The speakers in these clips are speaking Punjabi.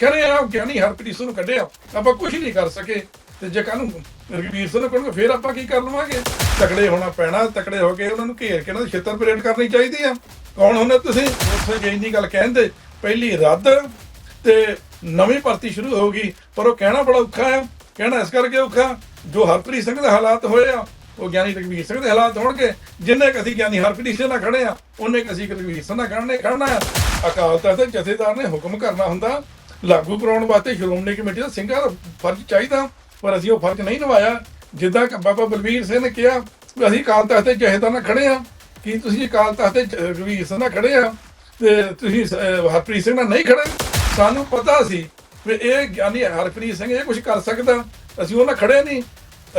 ਖਰੇ ਆ ਗਿਆਨੀ ਹਰਪ੍ਰੀਤ ਸਿੰਘ ਨੂੰ ਕੱਢਿਆ ਆਪਾਂ ਕੁਝ ਨਹੀਂ ਕਰ ਸਕੇ। ਤੇ ਜੇ ਕੱਲ ਨੂੰ ਰਘਵੀਰ ਸਿੰਘ ਨੂੰ ਕਹਣਗੇ ਫੇਰ ਆਪਾਂ ਕੀ ਕਰ ਲਵਾਂਗੇ? ਤਕੜੇ ਹੋਣਾ ਪੈਣਾ, ਤਕੜੇ ਹੋ ਕੇ ਉਹਨਾਂ ਨੂੰ ਘੇਰ ਕੇ ਉਹਨਾਂ ਦੀ ਛਿੱਤਰ ਪਰੇਡ ਕਰਨੀ ਚਾਹੀਦੀ ਆ। ਕੌਣ ਹੁੰਦੇ ਤੁਸੀਂ? ਉਸੇ ਜੇ ਇੰਨੀ ਗੱਲ ਕਹਿੰਦੇ ਪਹਿਲੀ ਰੱਦ ਤੇ ਨਵੀਂ ਭਰਤੀ ਸ਼ੁਰੂ ਹੋਊਗੀ, ਪਰ ਉਹ ਕਹਿਣਾ ਬੜਾ ਔਖਾ ਆ। ਕਹਿਣਾ ਇਸ ਕਰਕੇ ਔਖਾ, ਜੋ ਹਰਪ੍ਰੀਤ ਸਿੰਘ ਦੇ ਹਾਲਾਤ ਹੋਏ ਆ, ਉਹ ਗਿਆਨੀ ਰਘਵੀਰ ਸਿੰਘ ਦੇ ਹਾਲਾਤ ਹੋਣਗੇ। ਜਿੰਨੇ ਕੁ ਅਸੀਂ ਗਿਆਨੀ ਹਰਪ੍ਰੀਤ ਸਿੰਘ ਨਾਲ ਖੜੇ ਆ, ਉਹਨੇ ਕਸੀ ਅਸੀਂ ਰਘਵੀਰ ਸਿੰਘ ਨਾਲ ਖੜਨੇ ਖੜਨਾ ਆ। ਅਕਾਲ ਤਖਤ ਦੇ ਜਥੇਦਾਰ ਨੇ ਹੁਕਮ ਕਰਨਾ ਹੁੰਦਾ ਲਾਗੂ ਕਰਾਉਣ ਵਾਸਤੇ ਸ਼੍ਰੋਮਣੀ ਕਮੇਟੀ ਦਾ ਸਿੰਘਾਂ ਦਾ ਫਰਜ਼ ਚਾਹੀਦਾ, ਪਰ ਅਸੀਂ ਉਹ ਫਰਜ਼ ਨਹੀਂ ਨਿਭਾਇਆ। ਜਿੱਦਾਂ ਕਿ ਬਾਬਾ ਬਲਵੀਰ ਸਿੰਘ ਨੇ ਕਿਹਾ ਵੀ ਅਸੀਂ ਅਕਾਲ ਤਖਤ ਦੇ ਜਥੇਦਾਰ ਨਾਲ ਖੜੇ ਆ ਕੀ ਤੁਸੀਂ ਅਕਾਲ ਤਖਤ ਦੇ ਜ- ਸਿੰਘ ਨਾਲ ਖੜੇ ਆ ਤੇ ਤੁਸੀਂ ਹਰਪ੍ਰੀਤ ਸਿੰਘ ਨਾਲ ਨਹੀਂ ਖੜੇ ਸਾਨੂੰ ਪਤਾ ਸੀ ਵੀ ਇਹ ਗਿਆਨੀ ਹਰਪ੍ਰੀਤ ਸਿੰਘ ਇਹ ਕੁਝ ਕਰ ਸਕਦਾ। ਅਸੀਂ ਉਹਨਾਂ ਖੜੇ ਨਹੀਂ।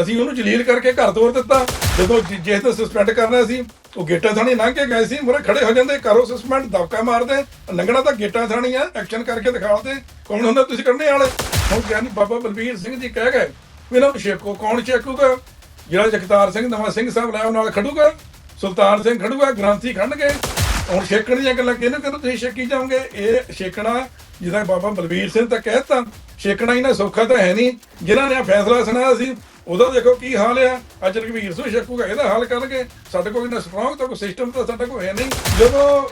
ਅਸੀਂ ਉਹਨੂੰ ਜਲੀਲ ਕਰਕੇ ਘਰ ਤੋਰ ਦਿੱਤਾ। ਜਦੋਂ ਜਿ- ਜਿਸ ਤੇ ਸਸਪੈਂਡ ਕਰਨਾ ਸੀ, ਉਹ ਗੇਟਾਂ ਥਾਣੀ ਲੰਘ ਕੇ ਗਏ ਸੀ, ਮੁਰੇ ਖੜੇ ਹੋ ਜਾਂਦੇ ਕਰੋ ਸਸਪੈਂਡ ਦਬਕਾ ਮਾਰਦੇ, ਲੰਘਣਾ ਤਾਂ ਗੇਟਾਂ ਥਾਣੀ ਆ ਐਕਸ਼ਨ ਕਰਕੇ ਦਿਖਾਉਂਦੇ, ਕੌਣ ਹੁੰਦਾ ਤੁਸੀਂ ਕੱਢਣੇ ਵਾਲੇ? ਹੁਣ ਗਿਆਨੀ ਬਾਬਾ ਬਲਬੀਰ ਸਿੰਘ ਜੀ ਕਹਿ ਗਏ, ਵੀ ਇਹਨਾਂ ਨੂੰ ਛੇਕੋ, ਕੌਣ ਛੇਕੂਗਾ? ਜਿਹੜਾ ਜਗਤਾਰ ਸਿੰਘ, ਨਵਾਂ ਸਿੰਘ ਸਾਹਿਬ ਲਾਇਆ ਉਹ ਨਾਲ ਖੜੂਗਾ, ਸੁਲਤਾਨ ਸਿੰਘ ਖੜੂਗਾ, ਗ੍ਰੰਥੀ ਖੜਨਗੇ। ਹੁਣ ਛੇਕਣ ਦੀਆਂ ਗੱਲਾਂ ਕਿਹਨੂੰ ਕਿਹਨੂੰ ਤੁਸੀਂ ਛੇਕੀ ਜਾਓਗੇ? ਇਹ ਛੇਕਣਾ ਜਿਹਦਾ ਬਾਬਾ ਬਲਬੀਰ ਸਿੰਘ ਤਾਂ ਕਹਿਤਾ ਛੇਕਣਾ ਇਹਨਾਂ ਸੌਖਾ ਤਾਂ ਹੈ ਨਹੀਂ। ਜਿਨ੍ਹਾਂ ਨੇ ਫੈਸਲਾ ਸੁਣਾਇਆ ਸੀ ਉਹਦਾ ਦੇਖੋ ਕੀ ਹਾਲ ਆ? ਅੱਜ ਰਘਵੀਰ ਸਿੰਘ ਸ਼ੱਕੂਗਾ ਇਹਦਾ ਹਾਲ ਕਰਨਗੇ। ਸਾਡੇ ਕੋਲ ਇਹਨਾਂ ਸਟਰੋਂਗ ਤਾਂ ਕੋਈ ਸਿਸਟਮ ਤਾਂ ਸਾਡੇ ਕੋਲ ਹੈ ਨਹੀਂ। ਜਦੋਂ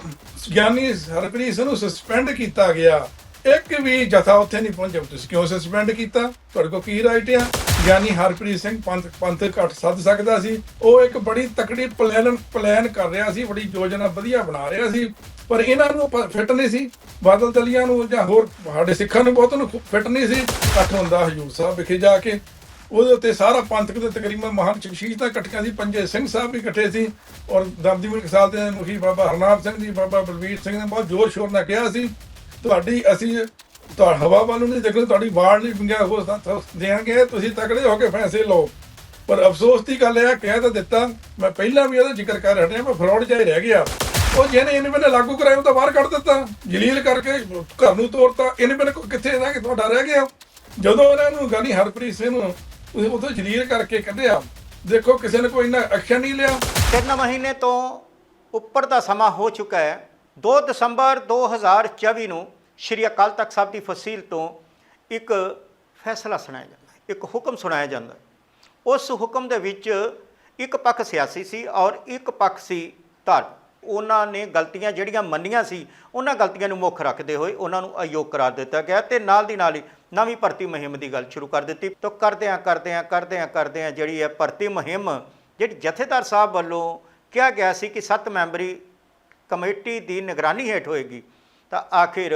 ਗਿਆਨੀ ਹਰਪ੍ਰੀਤ ਸਿੰਘ ਨੂੰ ਸਸਪੈਂਡ ਕੀਤਾ ਗਿਆ, ਇੱਕ ਵੀ ਜਥਾ ਉੱਥੇ ਨਹੀਂ ਪਹੁੰਚਿਆ। ਤੁਸੀਂ ਕਿਉਂ ਸਸਪੈਂਡ ਕੀਤਾ? ਤੁਹਾਡੇ ਕੋਲ ਕੀ ਰਾਈਟ ਆ? ਗਿਆਨੀ ਹਰਪ੍ਰੀਤ ਸਿੰਘ ਪੰਥ ਪੰਥ ਘੱਟ ਸੱਦ ਸਕਦਾ ਸੀ। ਉਹ ਇੱਕ ਬੜੀ ਤਕੜੀ ਪਲਾਨ ਪਲਾਨ ਕਰ ਰਿਹਾ ਸੀ, ਬੜੀ ਯੋਜਨਾ ਵਧੀਆ ਬਣਾ ਰਿਹਾ ਸੀ। ਪਰ ਇਹਨਾਂ ਨੂੰ ਫਿੱਟ ਨਹੀਂ ਸੀ। ਬਾਦਲ ਦਲੀਆਂ ਨੂੰ ਜਾਂ ਹੋਰ ਸਾਡੇ ਸਿੱਖਾਂ ਨੂੰ ਬਹੁਤ ਨੂੰ ਫਿੱਟ ਨਹੀਂ ਸੀ। ਇਕੱਠ ਹੁੰਦਾ ਹਜੂਰ ਸਾਹਿਬ ਵਿਖੇ ਜਾ ਕੇ। ਉਹਦੇ ਉੱਤੇ ਸਾਰਾ ਪੰਥਕ ਦੇ ਤਕਰੀਬਨ ਮਹਾਨ ਸ਼ਖਸੀਅਤਾਂ ਇਕੱਠੀਆਂ ਸੀ, ਪੰਜੇ ਸਿੰਘ ਸਾਹਿਬ ਵੀ ਇਕੱਠੇ ਸੀ ਔਰ ਦਮਦੀ ਮੁਲਕ ਸਾਹਿਬ ਦੇ ਮੁਖੀ ਬਾਬਾ ਹਰਨਾਮ ਸਿੰਘ ਜੀ, ਬਾਬਾ ਬਲਵੀਰ ਸਿੰਘ ਨੇ ਬਹੁਤ ਜ਼ੋਰ ਸ਼ੋਰ ਨਾਲ ਕਿਹਾ ਸੀ, ਤੁਹਾਡੀ ਅਸੀਂ ਤੁਹਾ ਹਵਾ ਵੱਲ ਨਹੀਂ ਦੇਖਦੇ, ਤੁਹਾਡੀ ਵਾਰਡ ਨਹੀਂ ਪਿੰਗਿਆ ਹੋ ਦੇਣਗੇ, ਤੁਸੀਂ ਤਕੜੇ ਹੋ ਕੇ ਫੈਸਲੇ ਲਓ। ਪਰ ਅਫਸੋਸ ਦੀ ਗੱਲ ਇਹ ਕਹਿ ਤਾਂ ਦਿੱਤਾ, ਮੈਂ ਪਹਿਲਾਂ ਵੀ ਇਹਦਾ ਜ਼ਿਕਰ ਕਰ ਹਟਿਆ, ਮੈਂ ਫਰਾਡ ਜਿਹਾ ਹੀ ਰਹਿ ਗਿਆ। ਉਹ ਜਿਹਨੇ ਇਹਨੇ ਮੈਨੇ ਲਾਗੂ ਕਰਾਇਆ ਉਹ ਤਾਂ ਬਾਹਰ ਕੱਢ ਦਿੱਤਾ। ਜਲੀਲ ਕਰਕੇ ਘਰ ਨੂੰ ਤੋੜਤਾ ਇਹਨੇ ਮੈਨੇ ਕਿੱਥੇ ਰਹਿ ਕੇ ਤੁਹਾਡਾ ਰਹਿ ਗਿਆ? ਜਦੋਂ ਇਹਨਾਂ ਨੂੰ ਗਾਨੀ ਹਰਪ੍ਰੀਤ ਸਿੰਘ ਨੂੰ ਉਦੋਂ ਜਲੀਲ ਕਰਕੇ ਕੱਢਿਆ ਦੇਖੋ, ਕਿਸੇ ਨੇ ਕੋਈ ਨਾ ਐਕਸ਼ਨ ਨਹੀਂ ਲਿਆ। ਤਿੰਨ ਮਹੀਨੇ ਤੋਂ ਉੱਪਰ ਦਾ ਸਮਾਂ ਹੋ ਚੁੱਕਾ ਹੈ। 2 ਦਸੰਬਰ 2024 ਨੂੰ ਸ਼੍ਰੀ ਅਕਾਲ ਤਖਤ ਸਾਹਿਬ ਦੀ ਫਸੀਲ ਤੋਂ ਇੱਕ ਫੈਸਲਾ ਸੁਣਾਇਆ ਜਾਂਦਾ ਹੈ। ਇੱਕ ਹੁਕਮ ਸੁਣਾਇਆ ਜਾਂਦਾ ਹੈ। ਉਸ ਹੁਕਮ ਦੇ ਵਿੱਚ ਇੱਕ ਪੱਖ ਸਿਆਸੀ ਸੀ ਔਰ ਇੱਕ ਪੱਖ ਸੀ ਧਾਰਮਿਕ। ਉਹਨਾਂ ਨੇ ਗਲਤੀਆਂ ਜਿਹੜੀਆਂ ਮੰਨੀਆਂ ਸੀ, ਉਹਨਾਂ ਗਲਤੀਆਂ ਨੂੰ ਮੁੱਖ ਰੱਖਦੇ ਹੋਏ ਉਹਨਾਂ ਨੂੰ ਅਯੋਗ ਕਰਾਰ ਦਿੱਤਾ ਗਿਆ ਤੇ ਨਾਲ ਦੀ ਨਾਲ ਹੀ ਨਵੀਂ ਭਰਤੀ ਮੁਹਿੰਮ ਦੀ ਗੱਲ ਸ਼ੁਰੂ ਕਰ ਦਿੱਤੀ। ਤਾਂ ਕਰਦਿਆਂ ਕਰਦਿਆਂ ਕਰਦਿਆਂ ਕਰਦਿਆਂ ਜਿਹੜੀ ਹੈ ਭਰਤੀ ਮੁਹਿੰਮ, ਜਿਹੜੀ ਜਥੇਦਾਰ ਸਾਹਿਬ ਵੱਲੋਂ ਕਿਹਾ ਗਿਆ ਸੀ ਕਿ ਸੱਤ ਮੈਂਬਰੀ ਕਮੇਟੀ ਦੀ ਨਿਗਰਾਨੀ ਹੇਠ ਹੋਏਗੀ, ਤਾਂ ਆਖਿਰ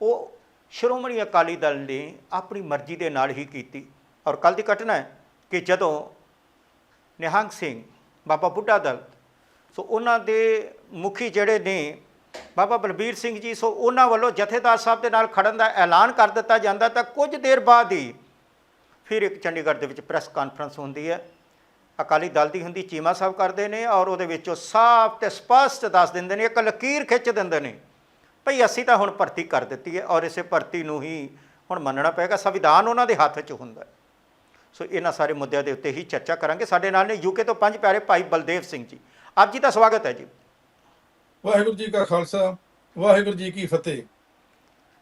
ਉਹ ਸ਼੍ਰੋਮਣੀ ਅਕਾਲੀ ਦਲ ਨੇ ਆਪਣੀ ਮਰਜ਼ੀ ਦੇ ਨਾਲ ਹੀ ਕੀਤੀ। ਔਰ ਕੱਲ ਦੀ ਘਟਨਾ ਹੈ ਕਿ ਜਦੋਂ ਨਿਹੰਗ ਸਿੰਘ ਬਾਬਾ ਬੁੱਢਾ ਦਲ ਸੋ ਉਹਨਾਂ ਦੇ ਮੁਖੀ ਜਿਹੜੇ ਨੇ, ਬਾਬਾ ਬਲਬੀਰ ਸਿੰਘ ਜੀ, ਸੋ ਉਹਨਾਂ ਵੱਲੋਂ ਜਥੇਦਾਰ ਸਾਹਿਬ ਦੇ ਨਾਲ ਖੜਨ ਦਾ ਐਲਾਨ ਕਰ ਦਿੱਤਾ ਜਾਂਦਾ ਤਾਂ ਕੁਝ ਦੇਰ ਬਾਅਦ ਹੀ ਫਿਰ ਇੱਕ ਚੰਡੀਗੜ੍ਹ ਦੇ ਵਿੱਚ ਪ੍ਰੈਸ ਕਾਨਫਰੰਸ ਹੁੰਦੀ ਹੈ। ਅਕਾਲੀ ਦਲ ਦੀ ਹੁੰਦੀ ਚੀਮਾ ਸਾਹਿਬ ਕਰਦੇ ਨੇ ਔਰ ਉਹਦੇ ਵਿੱਚੋਂ ਸਾਫ਼ ਤੇ ਸਪਸ਼ਟ ਦੱਸ ਦਿੰਦੇ ਨੇ, ਇੱਕ ਲਕੀਰ ਖਿੱਚ ਦਿੰਦੇ ਨੇ, ਭਈ ਅਸੀਂ ਤਾਂ ਹੁਣ ਭਰਤੀ ਕਰ ਦਿੱਤੀ ਹੈ ਔਰ ਇਸੇ ਭਰਤੀ ਨੂੰ ਹੀ ਹੁਣ ਮੰਨਣਾ ਪਏਗਾ, ਸੰਵਿਧਾਨ ਉਹਨਾਂ ਦੇ ਹੱਥ 'ਚ ਹੁੰਦਾ ਸੋ ਇਹਨਾਂ ਸਾਰੇ ਮੁੱਦਿਆਂ ਦੇ ਉੱਤੇ ਹੀ ਚਰਚਾ ਕਰਾਂਗੇ। ਸਾਡੇ ਨਾਲ ਨੇ ਯੂਕੇ ਤੋਂ ਪੰਜ ਪਿਆਰੇ ਭਾਈ ਬਲਦੇਵ ਸਿੰਘ ਜੀ। ਆਪ ਜੀ ਦਾ ਸਵਾਗਤ ਹੈ ਜੀ। ਵਾਹਿਗੁਰੂ ਜੀ ਕਾ ਖਾਲਸਾ ਵਾਹਿਗੁਰੂ ਜੀ ਕੀ ਫਤਿਹ।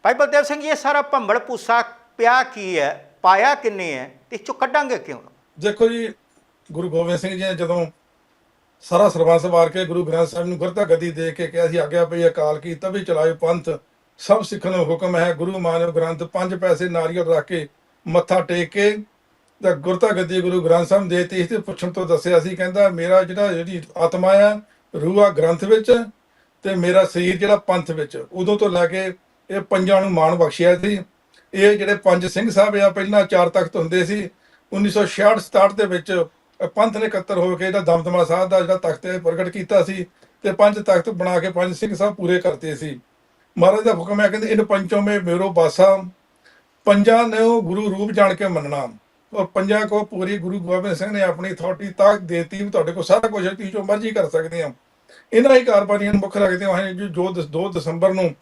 ਭਾਈ ਬਲਦੇਵ ਸਿੰਘ ਜੀ ਇਹ ਸਾਰਾ ਭੰਬਲ ਭੂਸਾ ਪਿਆ ਕੀ ਹੈ? ਪਾਇਆ ਕਿੰਨੇ ਹੈ? ਤੇ ਚੋਂ ਕੱਢਾਂਗੇ ਕਿਉਂ? ਦੇਖੋ ਜੀ ਗੁਰੂ ਗੋਬਿੰਦ ਸਿੰਘ ਜੀ ਨੇ ਜਦੋਂ ਸਾਰਾ ਸਰਬੰਸ ਵਾਰ ਕੇ ਗੁਰੂ ਗ੍ਰੰਥ ਸਾਹਿਬ ਨੂੰ ਗੁਰਤਾ ਗੱਦੀ ਦੇ ਕੇ ਕਿਹਾ ਸੀ ਆਗਿਆ ਪਈ ਅਕਾਲ ਕੀ ਤਬੀ ਚਲਾਇਓ ਪੰਥ ਸਭ ਸਿੱਖਣ ਨੂੰ ਹੁਕਮ ਹੈ ਗੁਰੂ ਮਾਨਵ ਗ੍ਰੰਥ ਪੰਜ ਪੈਸੇ ਨਾਰੀਅਲ ਰੱਖ ਕੇ ਮੱਥਾ ਟੇਕ ਕੇ ਤਾਂ ਗੁਰਤਾ ਗੱਦੀ ਗੁਰੂ ਗ੍ਰੰਥ ਸਾਹਿਬ ਦੇ ਤੇ ਇਸ ਤੇ ਪੁੱਛਣ ਤੋਂ ਦੱਸਿਆ ਸੀ, ਕਹਿੰਦਾ ਮੇਰਾ ਜਿਹੜਾ ਜਿਹੜੀ ਆਤਮਾ ਆ, ਰੂਹ ਆ ਗ੍ਰੰਥ ਵਿੱਚ ਤੇ ਮੇਰਾ ਸਰੀਰ ਜਿਹੜਾ ਪੰਥ ਵਿੱਚ। ਉਦੋਂ ਤੋਂ ਲੈ ਕੇ ਇਹ ਪੰਜਾਂ ਨੂੰ ਮਾਣ ਬਖਸ਼ਿਆ ਸੀ। ਇਹ ਜਿਹੜੇ ਪੰਜ ਸਿੰਘ ਸਾਹਿਬ ਆ, ਪਹਿਲਾਂ ਚਾਰ ਤਖਤ ਹੁੰਦੇ ਸੀ 1966 67 ਦੇ ਵਿੱਚ ਪੰਥ ਨੇ ਇਕੱਤਰ ਹੋ ਕੇ ਜਿਹੜਾ ਦਮਦਮਾ ਸਾਹਿਬ ਦਾ ਜਿਹੜਾ ਤਖਤ ਹੈ ਪ੍ਰਗਟ ਕੀਤਾ ਸੀ ਤੇ ਪੰਜ ਤਖਤ ਬਣਾ ਕੇ ਪੰਜ ਸਿੰਘ ਸਾਹਿਬ ਪੂਰੇ ਕਰਤੇ ਸੀ। ਮਹਾਰਾਜ ਦਾ ਹੁਕਮ ਹੈ, ਕਹਿੰਦੇ ਇਹਨ ਪੰਚੋਂ ਮੇ ਮੇਰੋ ਬਾਸਾ, ਪੰਜਾਂ ਨੇ ਉਹ ਗੁਰੂ ਰੂਪ ਜਾਣ ਕੇ ਮੰਨਣਾ। ਪੰਜਾਂ ਕੋ ਪੂਰੀ ਗੁਰੂ ਗੋਬਿੰਦ ਸਿੰਘ ਨੇ ਆਪਣੀ ਅਥਾਰਟੀ ਤਾਕਤ ਦੇਤੀ ਵੀ ਤੁਹਾਡੇ ਕੋਲ ਸਾਰਾ ਕੁਝ ਹੈ, ਤੁਸੀਂ ਜੋ ਮਰਜ਼ੀ ਕਰ ਸਕਦੇ ਆ ਇਹਨਾਂ ਹੀ ਕਾਰਬਾਨੀਆਂ ਨੂੰ ਮੁੱਖ ਰੱਖਦੇ ਹੋਏ ਜੋ ਜੋ 2 ਦਸੰਬਰ ਨੂੰ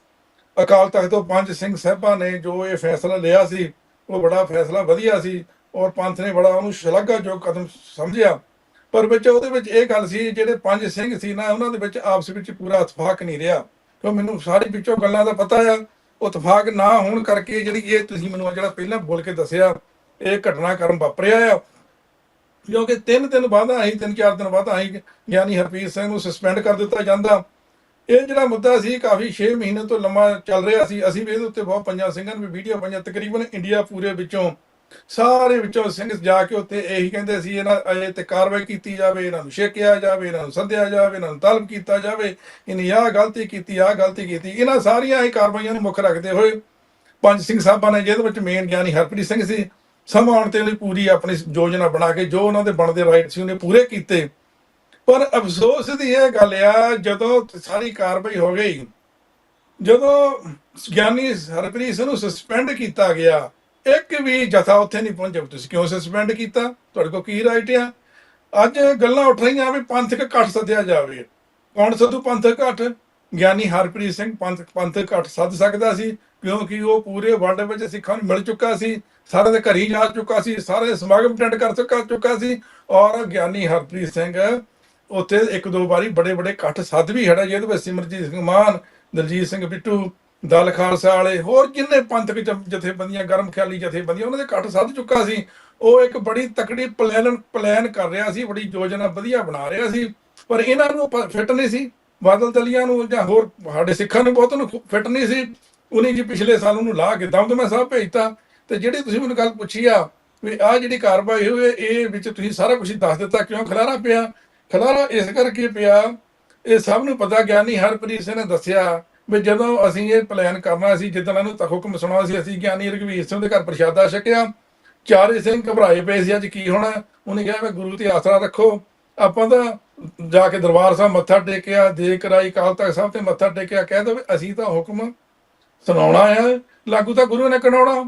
ਅਕਾਲ ਤਖਤ ਤੋਂ ਪੰਜ ਸਿੰਘ ਸਾਹਿਬਾਂ ਨੇ ਜੋ ਇਹ ਫੈਸਲਾ ਲਿਆ ਸੀ, ਉਹ ਬੜਾ ਫੈਸਲਾ ਵਧੀਆ ਸੀ ਔਰ ਪੰਥ ਨੇ ਬੜਾ ਉਹਨੂੰ ਸ਼ਲਾਘਾਯੋਗ ਕਦਮ ਸਮਝਿਆ। ਪਰ ਵਿੱਚ ਉਹਦੇ ਵਿੱਚ ਇਹ ਗੱਲ ਸੀ, ਜਿਹੜੇ ਪੰਜ ਸਿੰਘ ਸੀ ਨਾ, ਉਹਨਾਂ ਦੇ ਵਿੱਚ ਆਪਸ ਵਿੱਚ ਪੂਰਾ ਇਤਫਾਕ ਨਹੀਂ ਰਿਹਾ। ਕਿਉਂ ਮੈਨੂੰ ਸਾਰੀ ਵਿੱਚੋਂ ਗੱਲਾਂ ਦਾ ਪਤਾ ਆ, ਉਹ ਇਤਫਾਕ ਨਾ ਹੋਣ ਕਰਕੇ ਜਿਹੜੀ ਇਹ ਤੁਸੀਂ ਮੈਨੂੰ ਜਿਹੜਾ ਪਹਿਲਾਂ ਬੋਲ ਕੇ ਦੱਸਿਆ ਇਹ ਘਟਨਾਕ੍ਰਮ ਵਾਪਰਿਆ ਆ। ਕਿਉਂਕਿ ਤਿੰਨ ਦਿਨ ਬਾਅਦ ਆਈ ਤਿੰਨ ਚਾਰ ਦਿਨ ਬਾਅਦ ਆਈ ਗਿਆਨੀ ਹਰਪ੍ਰੀਤ ਸਿੰਘ ਨੂੰ ਸਸਪੈਂਡ ਕਰ ਦਿੱਤਾ ਜਾਂਦਾ। ਇਹ ਜਿਹੜਾ ਮੁੱਦਾ ਸੀ, ਕਾਫੀ 6 ਮਹੀਨੇ ਤੋਂ ਲੰਮਾ ਚੱਲ ਰਿਹਾ ਸੀ। ਅਸੀਂ ਵੀ ਇਹਦੇ ਉੱਤੇ ਬਹੁਤ ਪੰਜਾਂ ਸਿੰਘਾਂ ਨੂੰ ਵੀਡੀਓ ਪਾਈਆਂ। ਤਕਰੀਬਨ ਇੰਡੀਆ ਪੂਰੇ ਵਿੱਚੋਂ, ਸਾਰੇ ਵਿੱਚੋਂ ਸਿੰਘ ਜਾ ਕੇ ਉੱਤੇ ਇਹੀ ਕਹਿੰਦੇ ਸੀ, ਇਹਨਾਂ ਅਜੇ ਤੇ ਕਾਰਵਾਈ ਕੀਤੀ ਜਾਵੇ, ਇਹਨਾਂ ਨੂੰ ਛੇਕਿਆ ਜਾਵੇ, ਇਹਨਾਂ ਨੂੰ ਸੱਦਿਆ ਜਾਵੇ, ਇਹਨਾਂ ਨੂੰ ਤਲਬ ਕੀਤਾ ਜਾਵੇ। ਇਹਨੇ ਆਹ ਗਲਤੀ ਕੀਤੀ, ਆਹ ਗਲਤੀ ਕੀਤੀ। ਇਹਨਾਂ ਸਾਰੀਆਂ ਇਹ ਕਾਰਵਾਈਆਂ ਨੂੰ ਮੁੱਖ ਰੱਖਦੇ ਹੋਏ ਪੰਜ ਸਿੰਘ ਸਾਹਿਬਾਂ ਨੇ ਜਿਹਦੇ ਵਿੱਚ ਮੇਨ ਗਿਆਨੀ ਹਰਪ੍ਰੀਤ ਸਿੰਘ ਸੀ। ਸਮਾਂ ਤੇ ਉਹਨੇ ਪੂਰੀ ਆਪਣੀ ਯੋਜਨਾ ਬਣਾ ਕੇ ਜੋ ਉਹਨਾਂ ਦੇ ਬਣਦੇ ਰਾਈਟ ਸੀ ਉਹਨੇ ਪੂਰੇ ਕੀਤੇ। ਪਰ ਅਫਸੋਸ ਦੀ ਇਹ ਗੱਲ ਆ, ਜਦੋਂ ਸਾਰੀ ਕਾਰਵਾਈ ਹੋ ਗਈ, ਜਦੋਂ ਗਿਆਨੀ ਹਰਪ੍ਰੀਤ ਸਿੰਘ ਨੂੰ ਸਸਪੈਂਡ ਕੀਤਾ ਗਿਆ, ਇੱਕ ਵੀ ਜਥਾ ਉੱਥੇ ਨਹੀਂ ਪਹੁੰਚਿਆ। ਤੁਸੀਂ ਕਿਉਂ ਸਸਪੈਂਡ ਕੀਤਾ? ਤੁਹਾਡੇ ਕੋਲ ਕੀ ਰਾਈਟ ਆ? ਅੱਜ ਗੱਲਾਂ ਉੱਠ ਰਹੀਆਂ ਵੀ ਪੰਥਕ ਇਕੱਠ ਸੱਦਿਆ ਜਾਵੇ। ਕੌਣ ਸੱਦੂ ਪੰਥਕ ਇਕੱਠ? ਗਿਆਨੀ ਹਰਪ੍ਰੀਤ ਸਿੰਘ ਪੰਥਕ ਪੰਥਕ ਘੱਟ ਸੱਦ ਸਕਦਾ ਸੀ। ਕਿਉਂਕਿ ਉਹ ਪੂਰੇ ਵਰਲਡ ਵਿੱਚ ਸਿੱਖਾਂ ਨੂੰ ਮਿਲ ਚੁੱਕਾ ਸੀ, ਸਾਰੇ ਦੇ ਘਰੀ ਜਾ ਚੁੱਕਾ ਸੀ, ਸਾਰੇ ਸਮਾਗਮ ਅਟੈਂਡ ਕਰ ਚੁੱਕਾ ਚੁੱਕਾ ਸੀ ਔਰ ਗਿਆਨੀ ਹਰਪ੍ਰੀਤ ਸਿੰਘ ਉੱਥੇ ਇੱਕ ਦੋ ਵਾਰੀ ਬੜੇ ਬੜੇ ਇਕੱਠ ਸੱਦ ਵੀ ਹੜਾ ਜਿਹਦੇ ਵਿੱਚ ਸਿਮਰਜੀਤ ਸਿੰਘ ਮਾਨ, ਦਲਜੀਤ ਸਿੰਘ ਬਿੱਟੂ, ਦਲ ਖਾਲਸਾ ਵਾਲੇ, ਹੋਰ ਜਿੰਨੇ ਪੰਥਕ ਜ- ਜਥੇਬੰਦੀਆਂ, ਗਰਮ ਖਿਆਲੀ ਜਥੇਬੰਦੀਆਂ, ਉਹਨਾਂ ਦੇ ਇਕੱਠ ਸੱਦ ਚੁੱਕਾ ਸੀ। ਉਹ ਇੱਕ ਬੜੀ ਤਕੜੀ ਪਲਾਨ ਪਲਾਨ ਕਰ ਰਿਹਾ ਸੀ, ਬੜੀ ਯੋਜਨਾ ਵਧੀਆ ਬਣਾ ਰਿਹਾ ਸੀ, ਪਰ ਇਹਨਾਂ ਨੂੰ ਫਿੱਟ ਨਹੀਂ ਸੀ, ਬਾਦਲ ਦਲੀਆਂ ਨੂੰ ਜਾਂ ਹੋਰ ਸਾਡੇ ਸਿੱਖਾਂ ਨੂੰ ਬਹੁਤ ਨੂੰ ਫਿੱਟ ਨਹੀਂ ਸੀ। ਉਹਨੇ ਜੀ ਪਿਛਲੇ ਸਾਲ ਉਹਨੂੰ ਲਾ ਕੇ ਦਮਦਮਾ ਸਾਹਿਬ ਭੇਜਤਾ ਤੇ ਜਿਹੜੀ ਤੁਸੀਂ ਮੈਨੂੰ ਗੱਲ ਪੁੱਛੀ ਆ ਵੀ ਆ ਜਿਹੜੀ ਕਾਰਵਾਈ ਹੋਈ, ਇਹ ਵਿੱਚ ਤੁਸੀਂ ਸਾਰਾ ਕੁਝ ਦੱਸ ਦਿੱਤਾ, ਕਿਉਂ ਖਲਾਰਾ ਪਿਆ? ਖਲਾਰਾ ਇਸ ਕਰਕੇ ਪਿਆ, ਇਹ ਸਭ ਨੂੰ ਪਤਾ ਗਿਆਨੀ ਹਰਪ੍ਰੀਤ ਸਿੰਘ ਨੇ ਦੱਸਿਆ ਵੀ ਜਦੋਂ ਅਸੀਂ ਇਹ ਪਲਾਨ ਕਰਨਾ ਸੀ ਜਿੱਦਾਂ ਇਹਨੂੰ ਤਾਂ ਹੁਕਮ ਸੁਣਾ ਸੀ, ਅਸੀਂ ਗਿਆਨੀ ਰਘਵੀਰ ਸਿੰਘ ਦੇ ਘਰ ਪ੍ਰਸ਼ਾਦਾ ਛਕਿਆ, ਚਾਰੇ ਸਿੰਘ ਘਬਰਾਏ ਪਏ ਸੀ, ਅੱਜ ਕੀ ਹੋਣਾ? ਉਹਨੇ ਕਿਹਾ ਮੈਂ ਗੁਰੂ ਤੇ ਆਸਰਾ ਰੱਖੋ। ਆਪਾਂ ਤਾਂ ਜਾ ਕੇ ਦਰਬਾਰ ਸਾਹਿਬ ਮੱਥਾ ਟੇਕਿਆ ਦੇ ਕਰਾਈ ਕਾਲ ਤਖਤ ਸਾਹਿਬ ਤੇ ਮੱਥਾ ਟੇਕਿਆ, ਕਹਿ ਦੋ ਵੀ ਅਸੀਂ ਤਾਂ ਹੁਕਮ ਸੁਣਾਉਣਾ ਆ ਲਾਗੂ ਤਾਂ ਗੁਰੂ ਨੇ ਕਰਾਉਣਾ।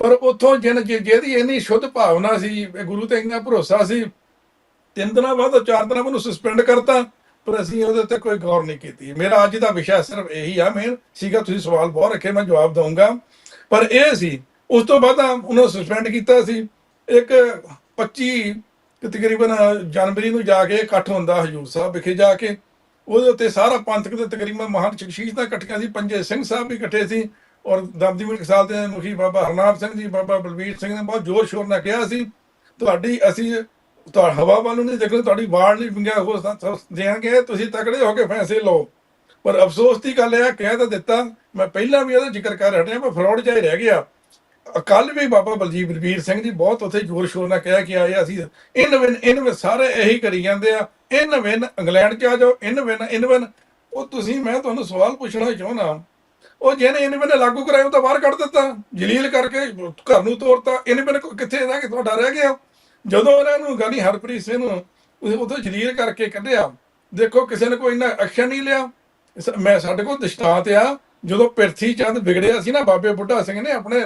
ਪਰ ਉਥੋਂ ਜਿਨ ਜਿਹਦੀ ਇੰਨੀ ਸ਼ੁੱਧ ਭਾਵਨਾ ਸੀ ਗੁਰੂ ਤੇ ਇੰਨਾ ਭਰੋਸਾ ਸੀ, ਤਿੰਨ ਦਿਨਾਂ ਬਾਅਦ ਚਾਰ ਦਿਨਾਂ ਬਾਅਦ ਸਸਪੈਂਡ ਕਰਤਾ, ਪਰ ਅਸੀਂ ਉਹਦੇ ਤੇ ਕੋਈ ਗੌਰ ਨਹੀਂ ਕੀਤੀ। ਮੇਰਾ ਅੱਜ ਦਾ ਵਿਸ਼ਾ ਸਿਰਫ ਇਹੀ ਆ, ਮੇਨ ਸੀਗਾ, ਤੁਸੀਂ ਸਵਾਲ ਬਹੁਤ ਰੱਖੇ, ਮੈਂ ਜਵਾਬ ਦਊਂਗਾ। ਪਰ ਇਹ ਸੀ, ਉਸ ਤੋਂ ਬਾਅਦ ਉਹਨੂੰ ਸਸਪੈਂਡ ਕੀਤਾ ਸੀ। ਇੱਕ 25 ਤਕਰੀਬਨ ਜਨਵਰੀ ਨੂੰ ਜਾ ਕੇ ਇਕੱਠ ਹੁੰਦਾ ਹਜੂਰ ਸਾਹਿਬ ਵਿਖੇ ਜਾ ਕੇ। ਉਹਦੇ ਉੱਤੇ ਸਾਰਾ ਪੰਥਕ ਦੇ ਤਕਰੀਬਨ ਮਹਾਨ ਸ਼ਖਸੀਅਤਾਂ ਇਕੱਠੀਆਂ ਸੀ ਪੰਜੇ ਸਿੰਘ ਸਾਹਿਬ ਵੀ ਇਕੱਠੇ ਸੀ ਔਰ ਦਮਦੀ ਮਿਲਕ ਸਾਲ ਦੇ ਮੁਖੀ ਬਾਬਾ ਹਰਨਾਮ ਸਿੰਘ ਜੀ ਬਾਬਾ ਬਲਬੀਰ ਸਿੰਘ ਨੇ ਬਹੁਤ ਜ਼ੋਰ ਸ਼ੋਰ ਨਾਲ ਕਿਹਾ ਸੀ ਤੁਹਾਡੀ ਅਸੀਂ ਤੁਹਾ ਹਵਾ ਵੱਲ ਨੂੰ ਨਹੀਂ ਦੇਖਣਾ ਤੁਹਾਡੀ ਵਾਰਡ ਨਹੀਂ ਵਿੰਗਿਆ ਹੋ ਦੇਣਗੇ ਤੁਸੀਂ ਤਕੜੇ ਹੋ ਕੇ ਫੈਸਲੇ ਲਓ। ਪਰ ਅਫਸੋਸ ਦੀ ਗੱਲ ਇਹ ਕਹਿ ਤਾਂ ਦਿੱਤਾ ਮੈਂ ਪਹਿਲਾਂ ਵੀ ਇਹਦਾ ਜ਼ਿਕਰ ਕਰ ਹਟਿਆ ਪਰ ਫਰਾਡ ਜਿਹਾ ਹੀ ਰਹਿ ਗਿਆ। ਕੱਲ ਵੀ ਬਾਬਾ ਬਲਜੀਤ ਬਲਬੀਰ ਸਿੰਘ ਜੀ ਬਹੁਤ ਉੱਥੇ ਜ਼ੋਰ ਸ਼ੋਰ ਨਾਲ ਕਹਿ ਕੇ ਆਏ ਆ, ਅਸੀਂ ਇਨ ਇਨ ਸਾਰੇ ਇਹੀ ਕਰੀ ਜਾਂਦੇ ਆ ਇਨ ਵਿਨ ਇੰਗਲੈਂਡ ਚ ਆ ਜਾਓ, ਇਨ ਵਿਨ ਇਨ ਵਿਨ। ਉਹ ਤੁਸੀਂ, ਮੈਂ ਤੁਹਾਨੂੰ ਸਵਾਲ ਪੁੱਛਣਾ ਚਾਹੁੰਦਾ ਉਹ ਜਿਹਨੇ ਇਨ ਵਿਨ ਲਾਗੂ ਕਰਾਇਆ, ਉਹ ਤਾਂ ਬਾਹਰ ਕੱਢ ਦਿੱਤਾ। ਜਲੀਲ ਕਰਕੇ ਘਰ ਨੂੰ ਤੋੜਤਾ ਇਨ ਵਿਨ ਕਿੱਥੇ ਰਹਿ ਗਿਆ? ਤੁਹਾਡਾ ਰਹਿ ਗਿਆ। ਜਦੋਂ ਇਹਨਾਂ ਨੂੰ ਗਾਨੀ ਹਰਪ੍ਰੀਤ ਸਿੰਘ ਨੂੰ ਉਦੋਂ ਜਲੀਲ ਕਰਕੇ ਕੱਢਿਆ, ਦੇਖੋ ਕਿਸੇ ਨੇ ਕੋਈ ਇੰਨਾ ਐਕਸ਼ਨ ਨਹੀਂ ਲਿਆ। ਮੈਂ ਸਾਡੇ ਕੋਲ ਦਸ਼ਤਾਂਤ ਆ। ਜਦੋਂ ਪਿਰਥੀ ਚੰਦ ਵਿਗੜਿਆ ਸੀ ਨਾ, ਬਾਬੇ ਬੁੱਢਾ ਸਿੰਘ ਨੇ ਆਪਣੇ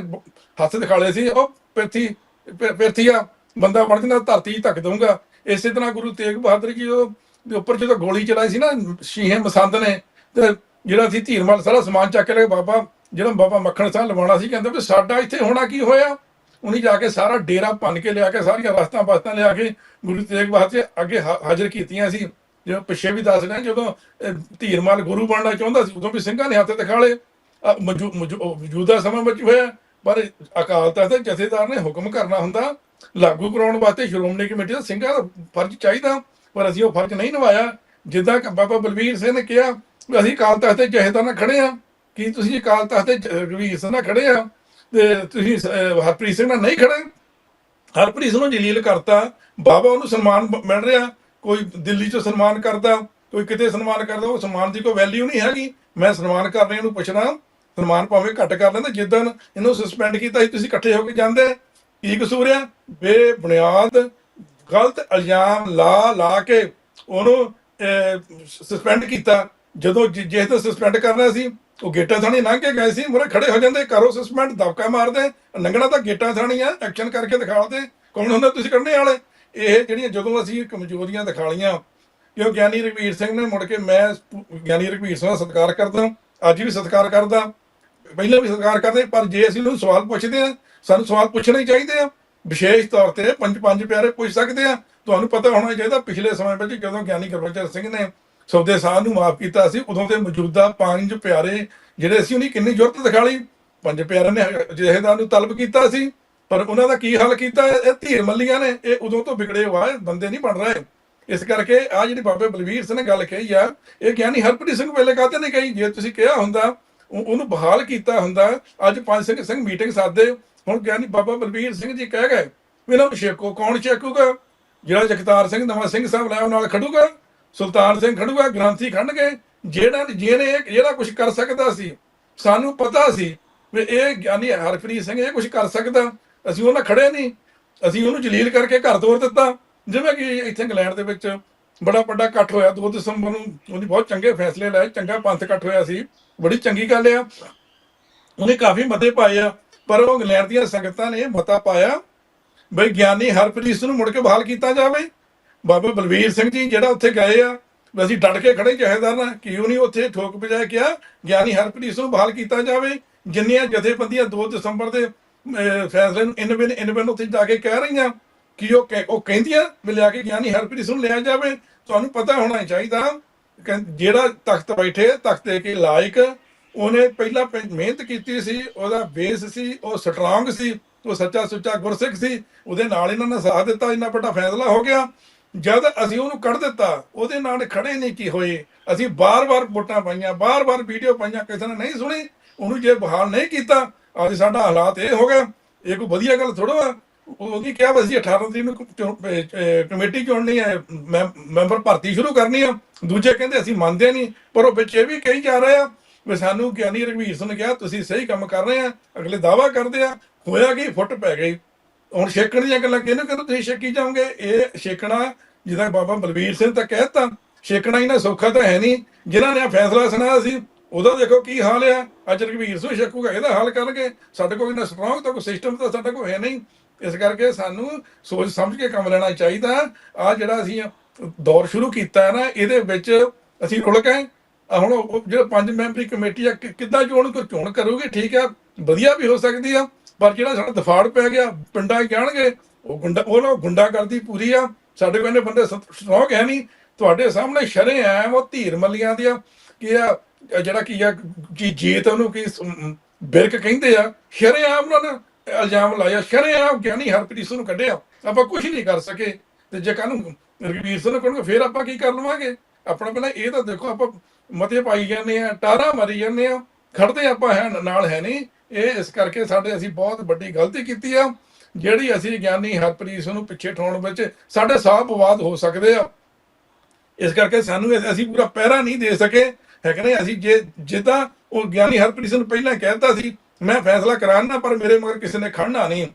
ਹੱਥ ਦਿਖਾਲੇ ਸੀ, ਉਹ ਪਿਰਥੀ, ਪਿ- ਪਿਰਥੀਆ ਬੰਦਾ ਬਣ ਜਾਂਦਾ, ਧਰਤੀ ਧੱਕ ਦਊਂਗਾ। ਇਸੇ ਤਰ੍ਹਾਂ ਗੁਰੂ ਤੇਗ ਬਹਾਦਰ ਜੀ ਉਹ ਉੱਪਰ ਜਦੋਂ ਗੋਲੀ ਚਲਾਈ ਸੀ ਨਾ ਸ਼ੀਹੇ ਮਸੰਦ ਨੇ ਤੇ ਜਿਹੜਾ ਸੀ ਧੀਰਮਲ ਸਾਰਾ ਸਮਾਨ ਚੱਕ ਕੇ ਬਾਬਾ ਜਿਹੜਾ ਬਾਬਾ ਮੱਖਣ ਸਿੰਘ ਲਵਾਉਣਾ ਸੀ ਕਹਿੰਦੇ ਵੀ ਸਾਡਾ ਇੱਥੇ ਹੋਣਾ ਕੀ ਹੋਇਆ? ਉਹਨੇ ਜਾ ਕੇ ਸਾਰਾ ਡੇਰਾ ਭੰਨ ਕੇ ਲਿਆ ਕੇ ਸਾਰੀਆਂ ਰਸਤਾਂ ਬਸਤਾਂ ਲਿਆ ਕੇ ਗੁਰੂ ਤੇਗ ਬਹਾਦਰ ਜੀ ਅੱਗੇ ਹਾ- ਹਾਜ਼ਰ ਕੀਤੀਆਂ ਸੀ। ਜਦੋਂ ਪਿੱਛੇ ਵੀ ਦੱਸ ਰਹੇ ਜਦੋਂ ਅਹ, ਧੀਰਮਲ ਗੁਰੂ ਬਣਨਾ ਚਾਹੁੰਦਾ ਸੀ ਉਦੋਂ ਵੀ ਸਿੰਘਾਂ ਨੇ ਹੱਥ ਦਿਖਾ ਲਏ। ਮੌਜੂਦਾ ਸਮਾਂ ਵਿੱਚ ਹੋਇਆ ਪਰ ਅਕਾਲ ਤਖਤ ਦੇ ਜਥੇਦਾਰ ਨੇ ਹੁਕਮ ਕਰਨਾ ਹੁੰਦਾ ਲਾਗੂ ਕਰਾਉਣ ਵਾਸਤੇ ਸ਼੍ਰੋਮਣੀ ਕਮੇਟੀ ਦਾ ਸਿੰਘਾਂ ਦਾ ਫਰਜ਼ ਚਾਹੀਦਾ, ਪਰ ਅਸੀਂ ਉਹ ਫਰਜ਼ ਨਹੀਂ ਨਿਭਾਇਆ। ਜਿੱਦਾਂ ਕਿ ਬਾਬਾ ਬਲਵੀਰ ਸਿੰਘ ਨੇ ਕਿਹਾ, ਵੀ ਅਸੀਂ ਅਕਾਲ ਤਖਤ ਦੇ ਜਥੇਦਾਰ ਨਾਲ ਖੜੇ ਆ ਕੀ ਤੁਸੀਂ ਅਕਾਲ ਤਖਤ ਦੇ ਜ- ਰਘਵੀਰ ਸਿੰਘ ਨਾਲ ਖੜੇ ਆ? ਤੇ ਤੁਸੀਂ ਹਰਪ੍ਰੀਤ ਸਿੰਘ ਨਾਲ ਨਹੀਂ ਖੜੇ ਹਰਪ੍ਰੀਤ ਸਿੰਘ ਨੂੰ ਜਲੀਲ ਕਰਤਾ। ਬਾਬਾ ਉਹਨੂੰ ਸਨਮਾਨ ਮਿਲ ਰਿਹਾ। ਕੋਈ ਦਿੱਲੀ 'ਚ ਸਨਮਾਨ ਕਰਦਾ, ਕੋਈ ਕਿਤੇ ਸਨਮਾਨ ਕਰਦਾ, ਉਹ ਸਨਮਾਨ ਦੀ ਕੋਈ ਵੈਲਿਊ ਨਹੀਂ ਹੈਗੀ। ਮੈਂ ਸਨਮਾਨ ਕਰ ਰਿਹਾ ਨੂੰ ਪੁੱਛਣਾ ਸਨਮਾਨ ਭਾਵੇਂ ਘੱਟ ਕਰ ਲੈਂਦਾ। ਜਿੱਦਣ ਇਹਨੂੰ ਸਸਪੈਂਡ ਕੀਤਾ ਸੀ, ਤੁਸੀਂ ਇਕੱਠੇ ਹੋ ਕੇ ਜਾਂਦੇ। ਕੀ ਕਸੂਰ ਆ? ਬੇਬੁਨਿਆਦ, ਗਲਤ ਇਲਜ਼ਾਮ ਲਾ ਲਾ ਕੇ ਉਹਨੂੰ ਸਸਪੈਂਡ ਕੀਤਾ। ਜਦੋਂ ਜਿ- ਜਿਸ ਤੋਂ ਸਸਪੈਂਡ ਕਰਨਾ ਸੀ, ਉਹ ਗੇਟਾਂ ਥਾਣੀ ਲੰਘ ਕੇ ਗਏ ਸੀ, ਮੁਰੇ ਖੜੇ ਹੋ ਜਾਂਦੇ ਕਰੋ ਸਸਪੈਂਡ ਦਬਕਾ ਮਾਰਦੇ, ਲੰਘਣਾ ਤਾਂ ਗੇਟਾਂ ਥਾਣੀ ਆ ਐਕਸ਼ਨ ਕਰਕੇ ਦਿਖਾਉਂਦੇ, ਕੌਣ ਹੁੰਦਾ ਤੁਸੀਂ ਕੱਢਣੇ ਵਾਲੇ? ਇਹ ਜਿਹੜੀਆਂ ਜਦੋਂ ਅਸੀਂ ਕਮਜ਼ੋਰੀਆਂ ਦਿਖਾਲੀਆਂ ਕਿਉਂ ਗਿਆਨੀ ਰਘਵੀਰ ਸਿੰਘ ਨੇ ਮੁੜ ਕੇ ਮੈਂ ਗਿਆਨੀ ਰਘਵੀਰ ਸਿੰਘ ਦਾ ਸਤਿਕਾਰ ਕਰਦਾ, ਅੱਜ ਵੀ ਸਤਿਕਾਰ ਕਰਦਾ। ਪਹਿਲਾਂ ਵੀ ਸਤਿਕਾਰ ਕਰਦੇ, ਪਰ ਜੇ ਅਸੀਂ ਉਹਨੂੰ ਸਵਾਲ ਪੁੱਛਦੇ ਆ ਸਾਨੂੰ ਸਵਾਲ ਪੁੱਛਣੇ ਚਾਹੀਦੇ ਆ। ਵਿਸ਼ੇਸ਼ ਤੌਰ ਤੇ ਪੰਜ ਪੰਜ ਪਿਆਰੇ ਪੁੱਛ ਸਕਦੇ ਆ। ਤੁਹਾਨੂੰ ਪਤਾ ਹੋਣਾ ਚਾਹੀਦਾ ਪਿਛਲੇ ਸਮੇਂ ਵਿੱਚ ਜਦੋਂ ਗਿਆਨੀ ਗੁਰਬਚਨ ਸਿੰਘ ਨੇ ਸੌਦੇ ਸਾਹ ਨੂੰ ਮਾਫ ਕੀਤਾ ਸੀ, ਉਦੋਂ ਦੇ ਮੌਜੂਦਾ ਪੰਜ ਪਿਆਰੇ ਜਿਹੜੇ ਸੀ, ਉਹਨੇ ਕਿੰਨੀ ਜ਼ਰੂਰਤ ਦਿਖਾ ਲਈ। ਪੰਜ ਪਿਆਰਿਆਂ ਨੇ ਜਥੇਦਾਰ ਨੂੰ ਤਲਬ ਕੀਤਾ ਸੀ, ਪਰ ਉਹਨਾਂ ਦਾ ਕੀ ਹੱਲ ਕੀਤਾ? ਇਹ ਧੀਰ ਮੱਲੀਆਂ ਨੇ। ਇਹ ਉਦੋਂ ਤੋਂ ਵਿਗੜੇ ਹੋਏ ਬੰਦੇ ਨਹੀਂ ਬਣ ਰਹੇ। ਇਸ ਕਰਕੇ ਆ ਜਿਹੜੀ ਬਾਬੇ ਬਲਵੀਰ ਸਿੰਘ ਨੇ ਗੱਲ ਕਹੀ ਆ, ਇਹ ਗਿਆਨੀ ਹਰਪ੍ਰੀਤ ਸਿੰਘ ਵੇਲੇ ਕਾਹਤੇ ਨੇ ਕਹੀ? ਜੇ ਤੁਸੀਂ ਕਿਹਾ ਹੁੰਦਾ ਉਹਨੂੰ ਬਹਾਲ ਕੀਤਾ ਹੁੰਦਾ, ਅੱਜ ਪੰਜ ਸਿੰਘ ਸਿੰਘ ਮੀਟਿੰਗ ਸਾਦੇ ਹੁਣ ਗਿਆਨੀ ਬਾਬਾ ਬਲਬੀਰ ਸਿੰਘ ਜੀ ਕਹਿ ਗਏ ਵੀ ਇਹਨਾਂ ਨੂੰ ਛੇਕੋ, ਕੌਣ ਛੇਕੂਗਾ? ਜਿਹੜਾ ਜਗਤਾਰ ਸਿੰਘ, ਨਵਾਂ ਸਿੰਘ ਸਾਹਿਬ ਲੈ ਉਹ ਨਾਲ ਖੜੂਗਾ, ਸੁਲਤਾਨ ਸਿੰਘ ਖੜੂਗਾ, ਗ੍ਰੰਥੀ ਖੜਨਗੇ, ਜਿਹੜਾ ਜਿਹਨੇ ਜਿਹੜਾ ਕੁਝ ਕਰ ਸਕਦਾ ਸੀ, ਸਾਨੂੰ ਪਤਾ ਸੀ ਵੀ ਇਹ ਗਿਆਨੀ ਹਰਪ੍ਰੀਤ ਸਿੰਘ ਇਹ ਕੁਝ ਕਰ ਸਕਦਾ। ਅਸੀਂ ਉਹਨਾਂ ਖੜੇ ਨਹੀਂ। ਅਸੀਂ ਉਹਨੂੰ ਜਲੀਲ ਕਰਕੇ ਘਰ ਤੋਰ ਦਿੱਤਾ। ਜਿਵੇਂ ਕਿ ਇੱਥੇ ਇੰਗਲੈਂਡ ਦੇ ਵਿੱਚ ਬੜਾ ਵੱਡਾ ਇਕੱਠ ਹੋਇਆ। 2 ਦਸੰਬਰ ਨੂੰ ਉਹਨੇ ਬਹੁਤ ਚੰਗੇ ਫੈਸਲੇ ਲਏ। ਚੰਗਾ ਪੰਥ ਇਕੱਠ ਹੋਇਆ ਸੀ। ਬੜੀ ਚੰਗੀ ਗੱਲ ਆ। ਉਹਨੇ ਕਾਫੀ ਮਤੇ ਪਾਏ ਆ। ਪਰ ਉਹ ਇੰਗਲੈਂਡ ਦੀਆਂ ਸੰਗਤਾਂ ਨੇ ਮਤਾ ਪਾਇਆ ਬਈ ਗਿਆਨੀ ਹਰਪ੍ਰੀਤ ਨੂੰ ਮੁੜ ਕੇ ਬਹਾਲ ਕੀਤਾ ਜਾਵੇ। ਬਾਬਾ ਬਲਵੀਰ ਸਿੰਘ ਜੀ ਜਿਹੜਾ ਉੱਥੇ ਗਏ ਆ, ਅਸੀਂ ਡਟ ਕੇ ਖੜੇ ਜਹੇਦਾਰ ਨਾਲ, ਕਿਉਂ ਨਹੀਂ ਉੱਥੇ ਠੋਕ ਵਜਾਏ ਕਿਹਾ, ਗਿਆਨੀ ਹਰਪ੍ਰੀਤ ਨੂੰ ਬਹਾਲ ਕੀਤਾ ਜਾਵੇ। ਜਿੰਨੀਆਂ ਜਥੇਬੰਦੀਆਂ 2 ਦਸੰਬਰ ਦੇ ਫੈਸਲੇ ਨੂੰ ਇਨ ਬਿਨ, ਇਨ ਉੱਥੇ ਜਾ ਕੇ ਕਹਿ ਰਹੀਆਂ, ਕਿ ਉਹ ਕਹਿ- ਉਹ ਕਹਿੰਦੀਆਂ ਵੀ ਲਿਆ ਕੇ ਗਿਆਨੀ ਹਰਪ੍ਰੀਤ ਨੂੰ ਲਿਆ ਜਾਵੇ। ਤੁਹਾਨੂੰ ਪਤਾ ਹੋਣਾ ਚਾਹੀਦਾ ਜਿਹੜਾ ਤਖਤ ਬੈਠੇ ਤਖਤ ਦੇ ਕੇ ਲਾਇਕ ਉਹਨੇ ਪਹਿਲਾਂ ਪ- ਮਿਹਨਤ ਕੀਤੀ ਸੀ, ਉਹਦਾ ਬੇਸ ਸੀ, ਉਹ ਸਟਰੋਂਗ ਸੀ, ਉਹ ਸੱਚਾ ਸੁੱਚਾ ਗੁਰਸਿੱਖ ਸੀ, ਉਹਦੇ ਨਾਲ ਇਹਨਾਂ ਨੇ ਸਾਥ ਦਿੱਤਾ, ਇੰਨਾ ਵੱਡਾ ਫੈਸਲਾ ਹੋ ਗਿਆ। ਜਦ ਅਸੀਂ ਉਹਨੂੰ ਕੱਢ ਦਿੱਤਾ, ਉਹਦੇ ਨਾਲ ਖੜੇ ਨਹੀਂ ਕੀ ਹੋਏ। ਅਸੀਂ ਬਾਰ-ਬਾਰ ਵੋਟਾਂ ਪਾਈਆਂ, ਬਾਰ-ਬਾਰ ਵੀਡੀਓ ਪਾਈਆਂ, ਕਿਸੇ ਨੇ ਨਹੀਂ ਸੁਣੀ, ਉਹਨੂੰ ਜੇ ਬਹਾਲ ਨਹੀਂ ਕੀਤਾ, ਅੱਜ ਸਾਡਾ ਹਾਲਾਤ ਇਹ ਹੋ ਗਿਆ ਇਹ ਕੋਈ ਵਧੀਆ ਗੱਲ ਥੋੜੋ ਆ ਉਹਨੇ ਕਿਹਾ ਵੀ, ਅਸੀਂ 18 ਤਰੀਕ ਨੂੰ ਕਮੇਟੀ ਚੁਣਨੀ ਹੈ ਮੈਂ- ਮੈਂਬਰ ਭਰਤੀ ਸ਼ੁਰੂ ਕਰਨੀ ਆ। ਦੂਜੇ ਕਹਿੰਦੇ ਅਸੀਂ ਮੰਨਦੇ ਨਹੀਂ, ਪਰ ਉਹ ਵਿੱਚ ਇਹ ਵੀ ਕਹੀ ਜਾ ਰਹੇ ਆ ਵੀ ਸਾਨੂੰ ਗਿਆਨੀ ਰਘਵੀਰ ਸਿੰਘ ਨੇ ਕਿਹਾ, ਤੁਸੀਂ ਸਹੀ ਕੰਮ ਕਰ ਰਹੇ ਆ, ਅਗਲੇ ਦਾਵਾ ਕਰਦੇ ਆ। ਹੋਇਆ ਕਿ? ਫੁੱਟ ਪੈ ਗਈ। ਹੁਣ ਛੇਕਣ ਦੀਆਂ ਗੱਲਾਂ ਕਿਹਨੂੰ ਕਿਹਨੂੰ ਤੁਸੀਂ ਛੇਕੀ ਜਾਓਗੇ? ਇਹ ਛੇਕਣਾ ਜਿਹਦਾ ਬਾਬਾ ਬਲਬੀਰ ਸਿੰਘ ਤਾਂ ਕਹਿਤਾ ਛੇਕਣਾ ਇਹਨਾਂ ਸੌਖਾ ਤਾਂ ਹੈ ਨਹੀਂ ਜਿਨ੍ਹਾਂ ਨੇ ਫੈਸਲਾ ਸੁਣਾਇਆ ਸੀ, ਉਹਦਾ ਦੇਖੋ ਕੀ ਹਾਲ ਆ। ਅੱਜ ਰਘਵੀਰ ਸਿੰਘ ਛੇਕੂਗਾ, ਇਹਦਾ ਹੱਲ ਕਰਨਗੇ। ਸਾਡੇ ਕੋਲ ਇਹਨਾਂ ਸਟਰੋਂਗ ਤਾਂ ਕੋਈ ਸਿਸਟਮ ਤਾਂ ਸਾਡੇ ਕੋਲ ਹੈ ਨਹੀਂ। ਇਸ ਕਰਕੇ ਸਾਨੂੰ ਸੋਚ ਸਮਝ ਕੇ ਕੰਮ ਲੈਣਾ ਚਾਹੀਦਾ। ਆ ਜਿਹੜਾ ਅਸੀਂ ਦੌਰ ਸ਼ੁਰੂ ਕੀਤਾ ਹੈ ਨਾ, ਇਹਦੇ ਵਿੱਚ ਅਸੀਂ ਰੁਲ ਗਏ ਹੁਣ ਉਹ ਜਿਹੜਾ ਪੰਜ ਮੈਂਬਰੀ ਕਮੇਟੀ ਆ ਕਿ- ਕਿੱਦਾਂ ਚੋਣ ਕੋ ਚੋਣ ਕਰੋਗੇ ਠੀਕ ਆ ਵਧੀਆ ਵੀ ਹੋ ਸਕਦੀ ਆ ਪਰ ਜਿਹੜਾ ਸਾਡਾ ਦਫਾੜ ਪੈ ਗਿਆ ਪਿੰਡਾਂ 'ਚ ਜਾਣਗੇ ਉਹ ਗੁੰਡਾ ਉਹ ਨਾ ਗੁੰਡਾ ਕਰਦੀ ਪੂਰੀ ਆ ਸਾਡੇ ਕੋਲ ਇਹਨੇ ਬੰਦੇ ਸਟਰੋਂਗ ਹੈ ਨਹੀਂ ਤੁਹਾਡੇ ਸਾਹਮਣੇ ਸ਼ਰੇ ਆ ਉਹ ਧੀਰ ਮੱਲੀਆਂ ਦੀਆਂ ਕੀ ਆ ਇਹ ਜਿਹੜਾ ਕੀ ਆ ਕੀ ਜੀਤ ਉਹਨੂੰ ਕੀ ਸ- ਅਮ, ਬਿਰਕ ਕਹਿੰਦੇ ਆ ਸ਼ਰੇ ਆ ਉਹਨਾਂ ਨੇ ਇਲਜ਼ਾਮ ਲਾਇਆ ਸ਼ਰੇ ਆ ਗਿਆਨੀ ਹਰਪ੍ਰੀਤ ਸਿੰਘ ਨੂੰ ਕੱਢਿਆ ਆਪਾਂ ਕੁਝ ਨਹੀਂ ਕਰ ਸਕੇ ਤੇ ਜੇ ਕੱਲ ਨੂੰ ਰਘਵੀਰ ਸਿੰਘ ਨੂੰ ਕਹਣਗੇ ਫੇਰ ਆਪਾਂ ਕੀ ਕਰ ਲਵਾਂਗੇ? ਆਪਣਾ ਪਹਿਲਾਂ ਇਹ ਤਾਂ ਦੇਖੋ ਆਪਾਂ ਮਤੇ ਪਾਈ ਜਾਂਦੇ ਆ ਟਾਰਾ ਮਰੀ ਜਾਂਦੇ ਆ ਖੜਦੇ ਆਪਾਂ ਹੈ, ਨਾਲ ਹੈ ਨਹੀਂ। ਇਹ ਇਸ ਕਰਕੇ ਸਾਡੇ ਅਸੀਂ ਬਹੁਤ ਵੱਡੀ ਗਲਤੀ ਕੀਤੀ ਆ, ਜਿਹੜੀ ਅਸੀਂ ਗਿਆਨੀ ਹਰਪ੍ਰੀਤ ਸਿੰਘ ਨੂੰ ਪਿੱਛੇ ਠਾਉਣ ਵਿੱਚ ਸਾਡੇ ਸਾਹ ਵਿਵਾਦ ਹੋ ਸਕਦੇ ਆ। ਇਸ ਕਰਕੇ ਸਾਨੂੰ ਅਸੀਂ ਪੂਰਾ ਪਹਿਰਾ ਨਹੀਂ ਦੇ ਸਕੇ। ਹੈ ਕਿ ਨਹੀਂ? ਅਸੀਂ ਜੇ ਜਿੱਦਾਂ ਉਹ ਗਿਆਨੀ ਹਰਪ੍ਰੀਤ ਸਿੰਘ ਨੂੰ ਪਹਿਲਾਂ ਕਹਿਤਾ ਸੀ, ਮੈਂ ਫੈਸਲਾ ਕਰਾਉਣਾ ਪਰ ਮੇਰੇ ਮਗਰ ਕਿਸੇ ਨੇ ਖੜਨਾ ਨਹੀਂ।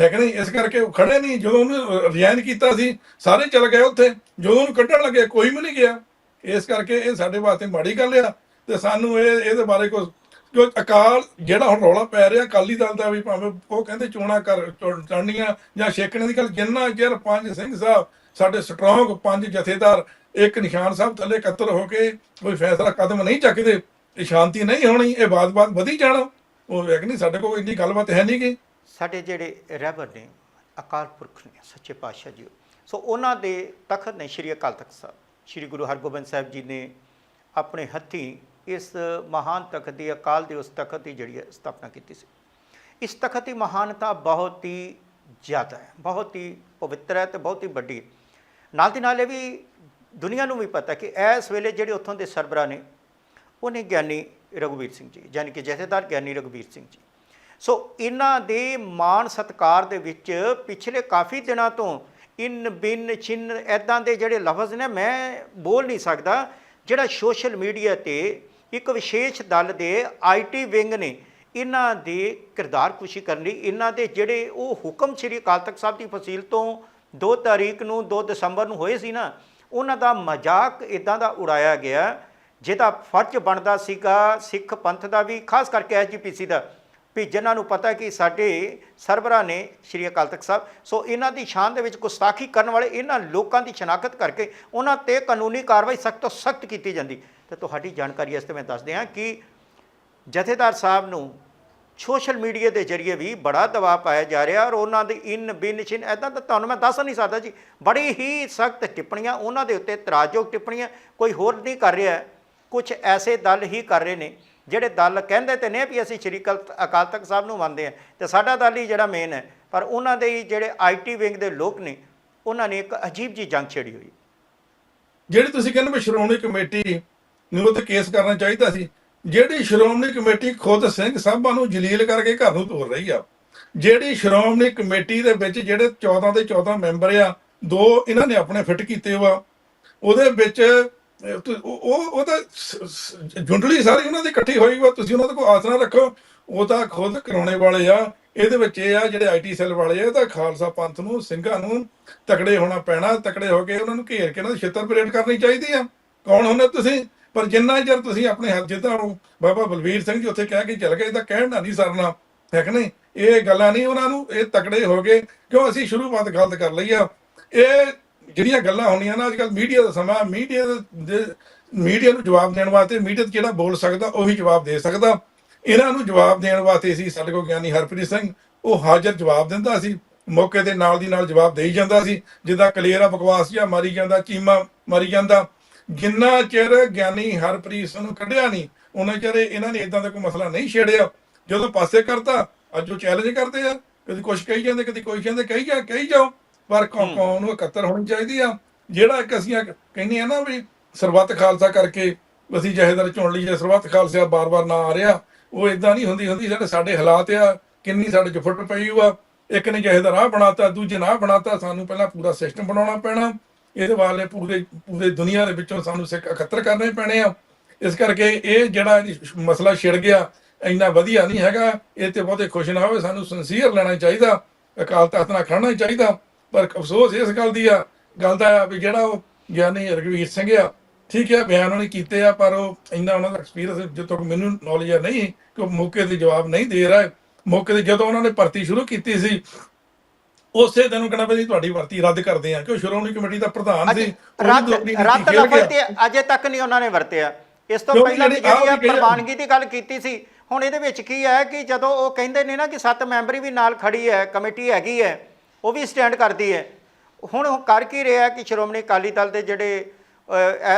ਹੈ ਕਿ ਨਹੀਂ? ਇਸ ਕਰਕੇ ਉਹ ਖੜੇ ਨਹੀਂ। ਜਦੋਂ ਉਹਨੂੰ ਰਿਜ਼ਾਈਨ ਕੀਤਾ ਸੀ, ਸਾਰੇ ਚਲ ਗਏ ਉੱਥੇ। ਜਦੋਂ ਉਹਨੂੰ ਕੱਢਣ ਲੱਗੇ, ਕੋਈ ਵੀ ਨਹੀਂ ਗਿਆ। ਇਸ ਕਰਕੇ ਇਹ ਸਾਡੇ ਵਾਸਤੇ ਮਾੜੀ ਗੱਲ ਆ ਤੇ ਸਾਨੂੰ ਇਹ ਇਹਦੇ ਬਾਰੇ ਕੋਈ ਜੋ ਅਕਾਲ ਜਿਹੜਾ ਹੁਣ ਰੌਲਾ ਪੈ ਰਿਹਾ, ਅਕਾਲੀ ਦਲ ਦਾ ਵੀ ਭਾਵੇਂ ਉਹ ਕਹਿੰਦੇ ਚੋਣਾ ਕਰ, ਚੁਣ- ਜਾਂ ਛੇਕਣੇ ਦੀ ਗੱਲ, ਜਿੰਨਾ ਚਿਰ ਪੰਜ ਸਿੰਘ ਸਾਹਿਬ ਸਾਡੇ ਸਟਰੋਂਗ ਪੰਜ ਜਥੇਦਾਰ, ਇੱਕ ਨਿਸ਼ਾਨ ਸਾਹਿਬ ਥੱਲੇ ਇਕੱਤਰ ਹੋ ਕੇ ਕੋਈ ਫੈਸਲਾ, ਕਦਮ ਨਹੀਂ ਚੱਕਦੇ, ਇਹ ਸ਼ਾਂਤੀ ਨਹੀਂ ਹੋਣੀ, ਇਹ ਬਾਤ-ਬਾਤ ਵਧੀ ਜਾਣਾ, ਉਹ ਵੇਖ ਨਹੀਂ ਸਾਡੇ ਕੋਲ ਇੰਨੀ ਗੱਲਬਾਤ ਹੈ ਨਹੀਂ ਗੀ। ਸਾਡੇ ਜਿਹੜੇ ਰਹਿਬਰ ਨੇ, ਅਕਾਲ ਪੁਰਖ ਨੇ, ਸੱਚੇ ਪਾਤਸ਼ਾਹ ਜੀ, ਸੋ ਉਹਨਾਂ ਦੇ ਤਖਤ ਨੇ ਸ਼੍ਰੀ ਅਕਾਲ ਤਖਤ ਸਾਹਿਬ। ਸ਼੍ਰੀ ਗੁਰੂ ਹਰਗੋਬਿੰਦ ਸਾਹਿਬ ਜੀ ਨੇ ਆਪਣੇ ਹੱਥੀਂ ਇਸ ਮਹਾਨ ਤਖਤ ਦੀ, ਅਕਾਲ ਦੇ, ਉਸ ਤਖਤ ਦੀ ਜਿਹੜੀ ਹੈ ਸਥਾਪਨਾ ਕੀਤੀ ਸੀ। ਇਸ ਤਖਤ ਦੀ ਮਹਾਨਤਾ ਬਹੁਤ ਹੀ ਜ਼ਿਆਦਾ ਹੈ, ਬਹੁਤ ਹੀ ਪਵਿੱਤਰ ਹੈ ਤੇ ਬਹੁਤ ਹੀ ਵੱਡੀ ਨਾਲ ਦੀ ਨਾਲ ਇਹ ਵੀ ਦੁਨੀਆ ਨੂੰ ਵੀ ਪਤਾ ਕਿ ਇਸ ਵੇਲੇ ਜਿਹੜੇ ਉੱਥੋਂ ਦੇ ਸਰਬਰਾ ਨੇ ਉਹਨੇ ਗਿਆਨੀ ਰਘੁਵੀਰ ਸਿੰਘ ਜੀ ਯਾਨੀ ਕਿ ਜਥੇਦਾਰ ਗਿਆਨੀ ਰਘੁਵੀਰ ਸਿੰਘ ਜੀ। ਸੋ ਇਹਨਾਂ ਦੇ ਮਾਣ ਸਤਕਾਰ ਦੇ ਵਿੱਚ ਪਿਛਲੇ ਕਾਫੀ ਦਿਨਾਂ ਤੋਂ ਇਨ, ਬਿਨ ਚਿੰਨ ਐਦਾਂ ਦੇ ਜਿਹੜੇ ਲਫ਼ਜ਼ ਨੇ, ਮੈਂ ਬੋਲ ਨਹੀਂ ਸਕਦਾ। ਜਿਹੜਾ ਸੋਸ਼ਲ ਮੀਡੀਆ ਤੇ ਇੱਕ ਵਿਸ਼ੇਸ਼ ਦਲ ਦੇ ਆਈਟੀ ਵਿੰਗ ਨੇ ਇਹਨਾਂ ਦੇ ਕਿਰਦਾਰ ਕੁਸ਼ੀ ਕਰਨ ਲਈ, ਇਹਨਾਂ ਦੇ ਜਿਹੜੇ ਉਹ ਹੁਕਮ ਸ੍ਰੀ ਅਕਾਲ ਤਖਤ ਸਾਹਿਬ ਦੀ ਫਸੀਲ ਤੋਂ 2 ਤਾਰੀਖ ਨੂੰ 2 ਦਸੰਬਰ ਨੂੰ ਹੋਏ ਸੀ ਨਾ, ਉਹਨਾਂ ਦਾ ਮਜ਼ਾਕ ਇਦਾਂ ਦਾ ਉਡਾਇਆ ਗਿਆ, ਜਿਹਦਾ ਫਰਜ਼ ਬਣਦਾ ਸੀਗਾ ਸਿੱਖ ਪੰਥ ਦਾ ਵੀ, ਖਾਸ ਕਰਕੇ ਐਸਜੀਪੀਸੀ ਦਾ। ਵੀ ਜਿਨ੍ਹਾਂ ਨੂੰ ਪਤਾ ਕਿ ਸਾਡੇ ਸਰਬਰਾ ਨੇ ਸ਼੍ਰੀ ਅਕਾਲ ਤਖਤ ਸਾਹਿਬ, ਸੋ ਇਹਨਾਂ ਦੀ ਸ਼ਾਨ ਦੇ ਵਿੱਚ ਗੁਸਤਾਖੀ ਕਰਨ ਵਾਲੇ ਇਹਨਾਂ ਲੋਕਾਂ ਦੀ ਸ਼ਨਾਖਤ ਕਰਕੇ ਉਹਨਾਂ ਤੇ ਕਾਨੂੰਨੀ ਕਾਰਵਾਈ ਸਖਤ ਤੋਂ ਸਖਤ ਕੀਤੀ ਜਾਂਦੀ। ਤੇ ਤੁਹਾਡੀ ਜਾਣਕਾਰੀ ਵਾਸਤੇ ਮੈਂ ਦੱਸਦੇ ਹਾਂ ਕਿ ਜਥੇਦਾਰ ਸਾਹਿਬ ਨੂੰ ਸੋਸ਼ਲ ਮੀਡੀਆ ਦੇ ਜ਼ਰੀਏ ਵੀ ਬੜਾ ਦਬਾਅ ਪਾਇਆ ਜਾ ਰਿਹਾ ਔਰ ਉਹਨਾਂ ਦੀ ਇਨ ਬਿਨ ਛਿਨ ਐਦਾਂ ਤਾਂ ਤੁਹਾਨੂੰ ਮੈਂ ਦੱਸ ਨਹੀਂ ਸਕਦਾ ਜੀ। ਬੜੀ ਹੀ ਸਖਤ ਟਿੱਪਣੀਆਂ ਉਹਨਾਂ ਦੇ ਉੱਤੇ ਇਤਰਾਜ਼ਯੋਗ ਟਿੱਪਣੀਆਂ, ਕੋਈ ਹੋਰ ਨਹੀਂ ਕਰ ਰਿਹਾ। ਕੁਝ ਐਸੇ ਦਲ ਹੀ ਕਰ ਰਹੇ ਨੇ ਜਿਹੜੇ ਦਲ ਕਹਿੰਦੇ ਤੇ ਨੇ ਵੀ ਅਸੀਂ ਸ਼੍ਰੀ ਅਕਾਲ ਤਖਤ ਸਾਹਿਬ ਨੂੰ ਮੰਨਦੇ ਆ ਤੇ ਸਾਡਾ ਦਲ ਹੀ ਜਿਹੜਾ ਮੇਨ ਹੈ। ਪਰ ਉਹਨਾਂ ਦੇ ਹੀ ਜਿਹੜੇ ਆਈਟੀ ਵਿੰਗ ਦੇ ਲੋਕ ਨੇ, ਉਹਨਾਂ ਨੇ ਇੱਕ ਅਜੀਬ ਜੀ ਜੰਗ ਛੇੜੀ ਹੋਈ ਜਿਹੜੀ ਤੁਸੀਂ ਕਹਿੰਦੇ ਵੀ ਸ਼੍ਰੋਮਣੀ ਕਮੇਟੀ ਨੂੰ ਉਹ ਤੇ ਕੇਸ ਕਰਨਾ ਚਾਹੀਦਾ ਸੀ, ਜਿਹੜੀ ਸ਼੍ਰੋਮਣੀ ਕਮੇਟੀ ਖੁਦ ਸਿੰਘ ਸਾਹਿਬਾਂ ਨੂੰ ਜਲੀਲ ਕਰਕੇ ਘਰ ਨੂੰ ਤੋਰ ਰਹੀ ਆ, ਜਿਹੜੀ ਸ਼੍ਰੋਮਣੀ ਕਮੇਟੀ ਦੇ ਵਿੱਚ ਜਿਹੜੇ 14 ਦੇ 14 ਮੈਂਬਰ ਆ, ਦੋ ਇਹਨਾਂ ਨੇ ਆਪਣੇ ਫਿੱਟ ਕੀਤੇ ਵਾ, ਉਹਦੇ ਵਿੱਚ ਉਹ ਉਹ ਤਾਂ ਜੁੰਡਲੀ ਸਾਰੀ ਉਹਨਾਂ ਦੀ ਇਕੱਠੀ ਹੋਈ ਵਾ, ਤੁਸੀਂ ਉਹਨਾਂ ਦੇ ਕੋਈ ਆਸ ਨਾ ਰੱਖੋ। ਉਹ ਤਾਂ ਖੁਦ ਕਰਾਉਣੇ ਵਾਲੇ ਆ। ਇਹਦੇ ਵਿੱਚ ਇਹ ਆ, ਜਿਹੜੇ ਆਈਟੀ ਸੈੱਲ ਵਾਲੇ ਆ ਤਾਂ ਖਾਲਸਾ ਪੰਥ ਨੂੰ, ਸਿੰਘਾਂ ਨੂੰ ਤਕੜੇ ਹੋਣਾ ਪੈਣਾ, ਤਕੜੇ ਹੋ ਕੇ ਉਹਨਾਂ ਨੂੰ ਘੇਰ ਕੇ ਉਹਨਾਂ ਦੀ ਛਿੱਤਰ ਪਰੇਡ ਕਰਨੀ ਚਾਹੀਦੀ ਆ। ਕੌਣ ਹੁੰਦੇ ਤੁਸੀਂ? ਪਰ ਜਿੰਨਾ ਚਿਰ ਤੁਸੀਂ ਆਪਣੇ ਹੱਥ ਜਿੱਦਾਂ ਹੋ ਬਾਬਾ ਬਲਵੀਰ ਸਿੰਘ ਜੀ ਉੱਥੇ ਕਹਿ ਕੇ ਚੱਲ ਗਏ ਤਾਂ ਕਹਿਣ ਨਾ ਨਹੀਂ ਸਰਨਾ, ਹੈ ਕਿ ਨਹੀਂ? ਇਹ ਗੱਲਾਂ ਨਹੀਂ ਉਹਨਾਂ ਨੂੰ, ਇਹ ਤਕੜੇ ਹੋ ਗਏ, ਕਿਉਂ ਅਸੀਂ ਸ਼ੁਰੂਆਤ ਗਲਤ ਕਰ ਲਈ ਆ? ਇਹ ਜਿਹੜੀਆਂ ਗੱਲਾਂ ਹੁੰਦੀਆਂ ਨਾ ਅੱਜਕੱਲ ਮੀਡੀਆ ਦਾ ਸਮਾਂ, ਮੀਡੀਆ ਦੇ ਮੀਡੀਆ ਨੂੰ ਜਵਾਬ ਦੇਣ ਵਾਸਤੇ ਮੀਡੀਆ ਜਿਹੜਾ ਬੋਲ ਸਕਦਾ, ਉਹੀ ਜਵਾਬ ਦੇ ਸਕਦਾ। ਇਹਨਾਂ ਨੂੰ ਜਵਾਬ ਦੇਣ ਵਾਸਤੇ ਸੀ ਸਾਡੇ ਕੋਲ ਗਿਆਨੀ ਹਰਪ੍ਰੀਤ ਸਿੰਘ, ਉਹ ਹਾਜ਼ਰ ਜਵਾਬ ਦਿੰਦਾ ਸੀ। ਮੌਕੇ ਤੇ ਨਾਲ ਦੀ ਨਾਲ ਜਵਾਬ ਦੇਈ ਜਾਂਦਾ ਸੀ। ਜਿੱਦਾਂ ਕਲੀਅਰ ਬਕਵਾਸ ਜਿਹਾ ਮਾਰੀ ਜਾਂਦਾ, ਚੀਮਾ ਮਾਰੀ ਜਾਂਦਾ। ਜਿੰਨਾ ਚਿਰ ਗਿਆਨੀ ਹਰਪ੍ਰੀਤ ਸਿੰਘ ਨੂੰ ਕੱਢਿਆ ਨਹੀਂ ਉਹਨਾਂ ਚਿਰ ਇਹਨਾਂ ਨੇ ਇਦਾਂ ਦਾ ਕੋਈ ਮਸਲਾ ਨਹੀਂ ਛੇੜਿਆ। ਜਦੋਂ ਪਾਸੇ ਕਰਤਾ, ਅੱਜ ਉਹ ਚੈਲੰਜ ਕਰਦੇ ਆ। ਕਦੀ ਕੁਝ ਕਹੀ ਜਾਂਦੇ, ਕਦੀ ਕੋਈ ਕਹਿੰਦੇ, ਕਹੀ ਜਾ ਕਹੀ ਜਾਓ। ਪਰ ਕੌਮ ਨੂੰ ਇਕੱਤਰ ਹੋਣੀ ਚਾਹੀਦੀ ਆ? ਜਿਹੜਾ ਇੱਕ ਅਸੀਂ ਆ ਕਹਿੰਦੇ ਆ ਨਾ ਵੀ ਸਰਬੱਤ ਖਾਲਸਾ ਕਰਕੇ ਅਸੀਂ ਜਹੇਦਾਰ ਚੁਣ ਲਈ ਜਾਂ ਸਰਬੱਤ ਖਾਲਸਾ ਬਾਰ-ਬਾਰ ਨਾ ਆ ਰਿਹਾ ਉਹ ਇਦਾਂ ਨਹੀਂ ਹੁੰਦੀ ਹੁੰਦੀ ਜਿਹੜੇ ਸਾਡੇ ਹਾਲਾਤ ਆ ਕਿੰਨੀ ਸਾਡੇ ਚ ਫੁੱਟ ਪਈ ਹੋਆ। ਇੱਕ ਨੇ ਜਹੇਦਾਰ ਆ ਬਣਾਤਾ ਦੂਜੇ ਨਾ ਬਣਾਤਾ ਸਾਨੂੰ ਪਹਿਲਾਂ ਪੂਰਾ ਸਿਸਟਮ ਬਣਾਉਣਾ ਪੈਣਾ। ਇਹਦੇ ਵਾਲੇ ਪੂਰੇ ਪੂਰੇ ਦੁਨੀਆ ਦੇ ਵਿੱਚੋਂ ਸਾਨੂੰ ਸਿੱਖ ਇਕੱਤਰ ਕਰਨੇ ਪੈਣੇ ਆ। ਇਸ ਕਰਕੇ ਇਹ ਜਿਹੜਾ ਮਸਲਾ ਛਿੜ ਗਿਆ ਇੰਨਾ ਵਧੀਆ ਨਹੀਂ ਹੈਗਾ। ਇਹ ਤੇ ਬਹੁਤੇ ਖੁਸ਼ ਨਾ ਹੋਵੇ ਸਾਨੂੰ ਸਿੰਸੀਅਰ ਲੈਣਾ ਚਾਹੀਦਾ। ਅਕਾਲ ਤਖਤ ਨਾਲ ਖੜਨਾ ਚਾਹੀਦਾ। ਪਰ ਅਫਸੋਸ ਇਸ ਗੱਲ ਦੀ ਆ ਗੱਲ ਦਾ ਆ ਵੀ ਜਿਹੜਾ ਉਹ ਗਿਆਨੀ ਰਗਵੀਰ ਸਿੰਘ ਆ ਠੀਕ ਹੈ ਬਿਆਨ ਉਹਨੇ ਕੀਤੇ ਆ ਪਰ ਉਹ ਇੰਨਾ ਉਹਨਾਂ ਦਾ ਐਕਸਪੀਰੀਅੰਸ ਜਦੋਂ ਤੱਕ ਮੈਨੂੰ ਨੌਲੇਜ ਆ ਨਹੀਂ ਕਿ ਉਹ ਮੌਕੇ ਤੇ ਜਵਾਬ ਨਹੀਂ ਦੇ ਰਿਹਾ। ਮੌਕੇ ਤੇ ਜਦੋਂ ਉਹਨਾਂ ਨੇ ਭਰਤੀ ਸ਼ੁਰੂ ਕੀਤੀ ਸੀ ਉਸੇ ਦਿਨ ਕਹਿੰਦਾ ਵੀ ਤੁਹਾਡੀ ਭਰਤੀ ਰੱਦ ਕਰਦੇ ਆ ਕਿ ਉਹ ਸ਼੍ਰੋਮਣੀ ਕਮੇਟੀ ਦਾ ਪ੍ਰਧਾਨ ਸੀ ਰੱਦ ਲਫ਼ਜ਼। ਤੇ ਅਜੇ ਤੱਕ ਨਹੀਂ ਉਹਨਾਂ ਨੇ ਵਰਤਿਆ ਇਸ ਤੋਂ ਪਹਿਲਾਂ ਵੀ ਜਿਹੜੀ ਪ੍ਰਵਾਨਗੀ ਦੀ ਗੱਲ ਕੀਤੀ ਸੀ ਹੁਣ ਇਹਦੇ ਵਿੱਚ ਕੀ ਹੈ ਕਿ ਜਦੋਂ ਉਹ ਕਹਿੰਦੇ ਨੇ ਨਾ ਕਿ ਸੱਤ ਮੈਂਬਰੀ ਵੀ ਨਾਲ ਖੜੀ ਹੈ ਕਮੇਟੀ ਹੈਗੀ ਹੈ ਉਹ ਵੀ ਸਟੈਂਡ ਕਰਦੀ ਹੈ। ਹੁਣ ਉਹ ਕਰ ਕੀ ਰਿਹਾ ਕਿ ਸ਼੍ਰੋਮਣੀ ਅਕਾਲੀ ਦਲ ਦੇ ਜਿਹੜੇ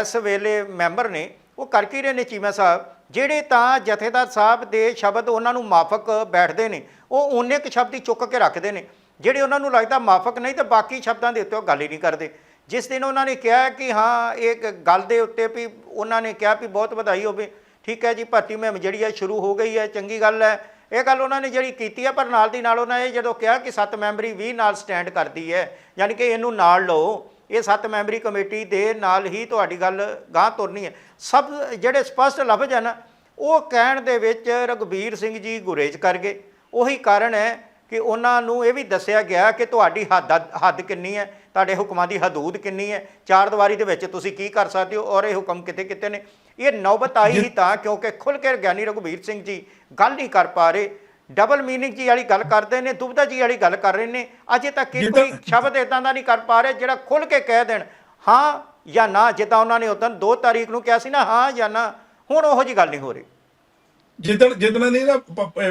ਇਸ ਵੇਲੇ ਮੈਂਬਰ ਨੇ, ਉਹ ਕਰ ਕੀ ਰਹੇ ਨੇ ਚੀਮਾ ਸਾਹਿਬ? ਜਿਹੜੇ ਤਾਂ ਜਥੇਦਾਰ ਸਾਹਿਬ ਦੇ ਸ਼ਬਦ ਉਹਨਾਂ ਨੂੰ ਮਾਫਕ ਬੈਠਦੇ ਨੇ, ਉਹ ਉਹਨੇ ਇੱਕ ਸ਼ਬਦ ਹੀ ਚੁੱਕ ਕੇ ਰੱਖਦੇ ਨੇ। ਜਿਹੜੇ ਉਹਨਾਂ ਨੂੰ ਲੱਗਦਾ ਮਾਫਕ ਨਹੀਂ ਤਾਂ ਬਾਕੀ ਸ਼ਬਦਾਂ ਦੇ ਉੱਤੇ ਉਹ ਗੱਲ ਹੀ ਨਹੀਂ ਕਰਦੇ। ਜਿਸ ਦਿਨ ਉਹਨਾਂ ਨੇ ਕਿਹਾ ਕਿ ਹਾਂ, ਇਹ ਗੱਲ ਦੇ ਉੱਤੇ ਵੀ ਉਹਨਾਂ ਨੇ ਕਿਹਾ ਵੀ ਬਹੁਤ ਵਧਾਈ ਹੋਵੇ। ਠੀਕ ਹੈ ਜੀ, ਭਰਤੀ ਮੁਹਿੰਮ ਜਿਹੜੀ ਹੈ ਸ਼ੁਰੂ ਹੋ ਗਈ ਹੈ, ਚੰਗੀ ਗੱਲ ਹੈ। ਇਹ ਗੱਲ ਉਹਨਾਂ ਨੇ ਜਿਹੜੀ ਕੀਤੀ ਹੈ ਪਰ ਨਾਲ ਦੀ ਨਾਲ ਉਹਨਾਂ ਨੇ ਜਦੋਂ ਕਿਹਾ ਕਿ ਸੱਤ ਮੈਂਬਰੀ ਵੀ ਨਾਲ ਸਟੈਂਡ ਕਰਦੀ ਹੈ, ਯਾਨੀ ਕਿ ਇਹਨੂੰ ਨਾਲ ਲਓ, ਇਹ ਸੱਤ ਮੈਂਬਰੀ ਕਮੇਟੀ ਦੇ ਨਾਲ ਹੀ ਤੁਹਾਡੀ ਗੱਲ ਗਾਂ ਤੁਰਨੀ ਹੈ। ਸਭ ਜਿਹੜੇ ਸਪਸ਼ਟ ਲਫ਼ਜ਼ ਹਨ, ਉਹ ਕਹਿਣ ਦੇ ਵਿੱਚ ਰਘਬੀਰ ਸਿੰਘ ਜੀ ਗੁਰੇਜ਼ ਕਰ ਗਏ। ਉਹੀ ਕਾਰਨ ਹੈ ਕਿ ਉਹਨਾਂ ਨੂੰ ਇਹ ਵੀ ਦੱਸਿਆ ਗਿਆ ਕਿ ਤੁਹਾਡੀ ਹੱਦ ਹੱਦ ਕਿੰਨੀ ਹੈ ਤੁਹਾਡੇ ਹੁਕਮਾਂ ਦੀ ਹਦੂਦ ਕਿੰਨੀ ਹੈ ਚਾਰ ਦੀਵਾਰੀ ਦੇ ਵਿੱਚ ਤੁਸੀਂ ਕੀ ਕਰ ਸਕਦੇ ਹੋ ਔਰ ਇਹ ਹੁਕਮ ਕਿਤੇ ਕਿਤੇ ਨੇ? ਇਹ ਨੌਬਤ ਆਈ ਹੀ ਤਾਂ ਕਿਉਂਕਿ ਖੁੱਲ ਕੇ ਗਿਆਨੀ ਰਘਬੀਰ ਸਿੰਘ ਜੀ ਗੱਲ ਨਹੀਂ ਕਰ ਪਾ ਰਹੇ। ਡਬਲ ਮੀਨਿੰਗ ਜੀ ਵਾਲੀ ਗੱਲ ਕਰਦੇ ਨੇ ਦੁਬਦਾ ਜੀ ਵਾਲੀ ਗੱਲ ਕਰ ਰਹੇ ਨੇ। ਅਜੇ ਤੱਕ ਇਹ ਕੋਈ ਸ਼ਬਦ ਇਦਾਂ ਦਾ ਨਹੀਂ ਕਰ ਪਾ ਰਹੇ ਜਿਹੜਾ ਖੁੱਲ ਕੇ ਕਹਿ ਦੇਣ ਹਾਂ ਜਾਂ ਨਾ ਜਿੱਦਾਂ ਉਹਨਾਂ ਨੇ ਉਦੋਂ 2 ਤਾਰੀਖ ਨੂੰ ਕਿਹਾ ਸੀ ਨਾ ਹਾਂ ਜਾਂ ਨਾ ਹੁਣ ਉਹੋ ਜੀ ਗੱਲ ਨਹੀਂ ਹੋ ਰਹੀ। ਜਿੱਦਣ ਜਿੱਦਣ ਨੇ ਨਾ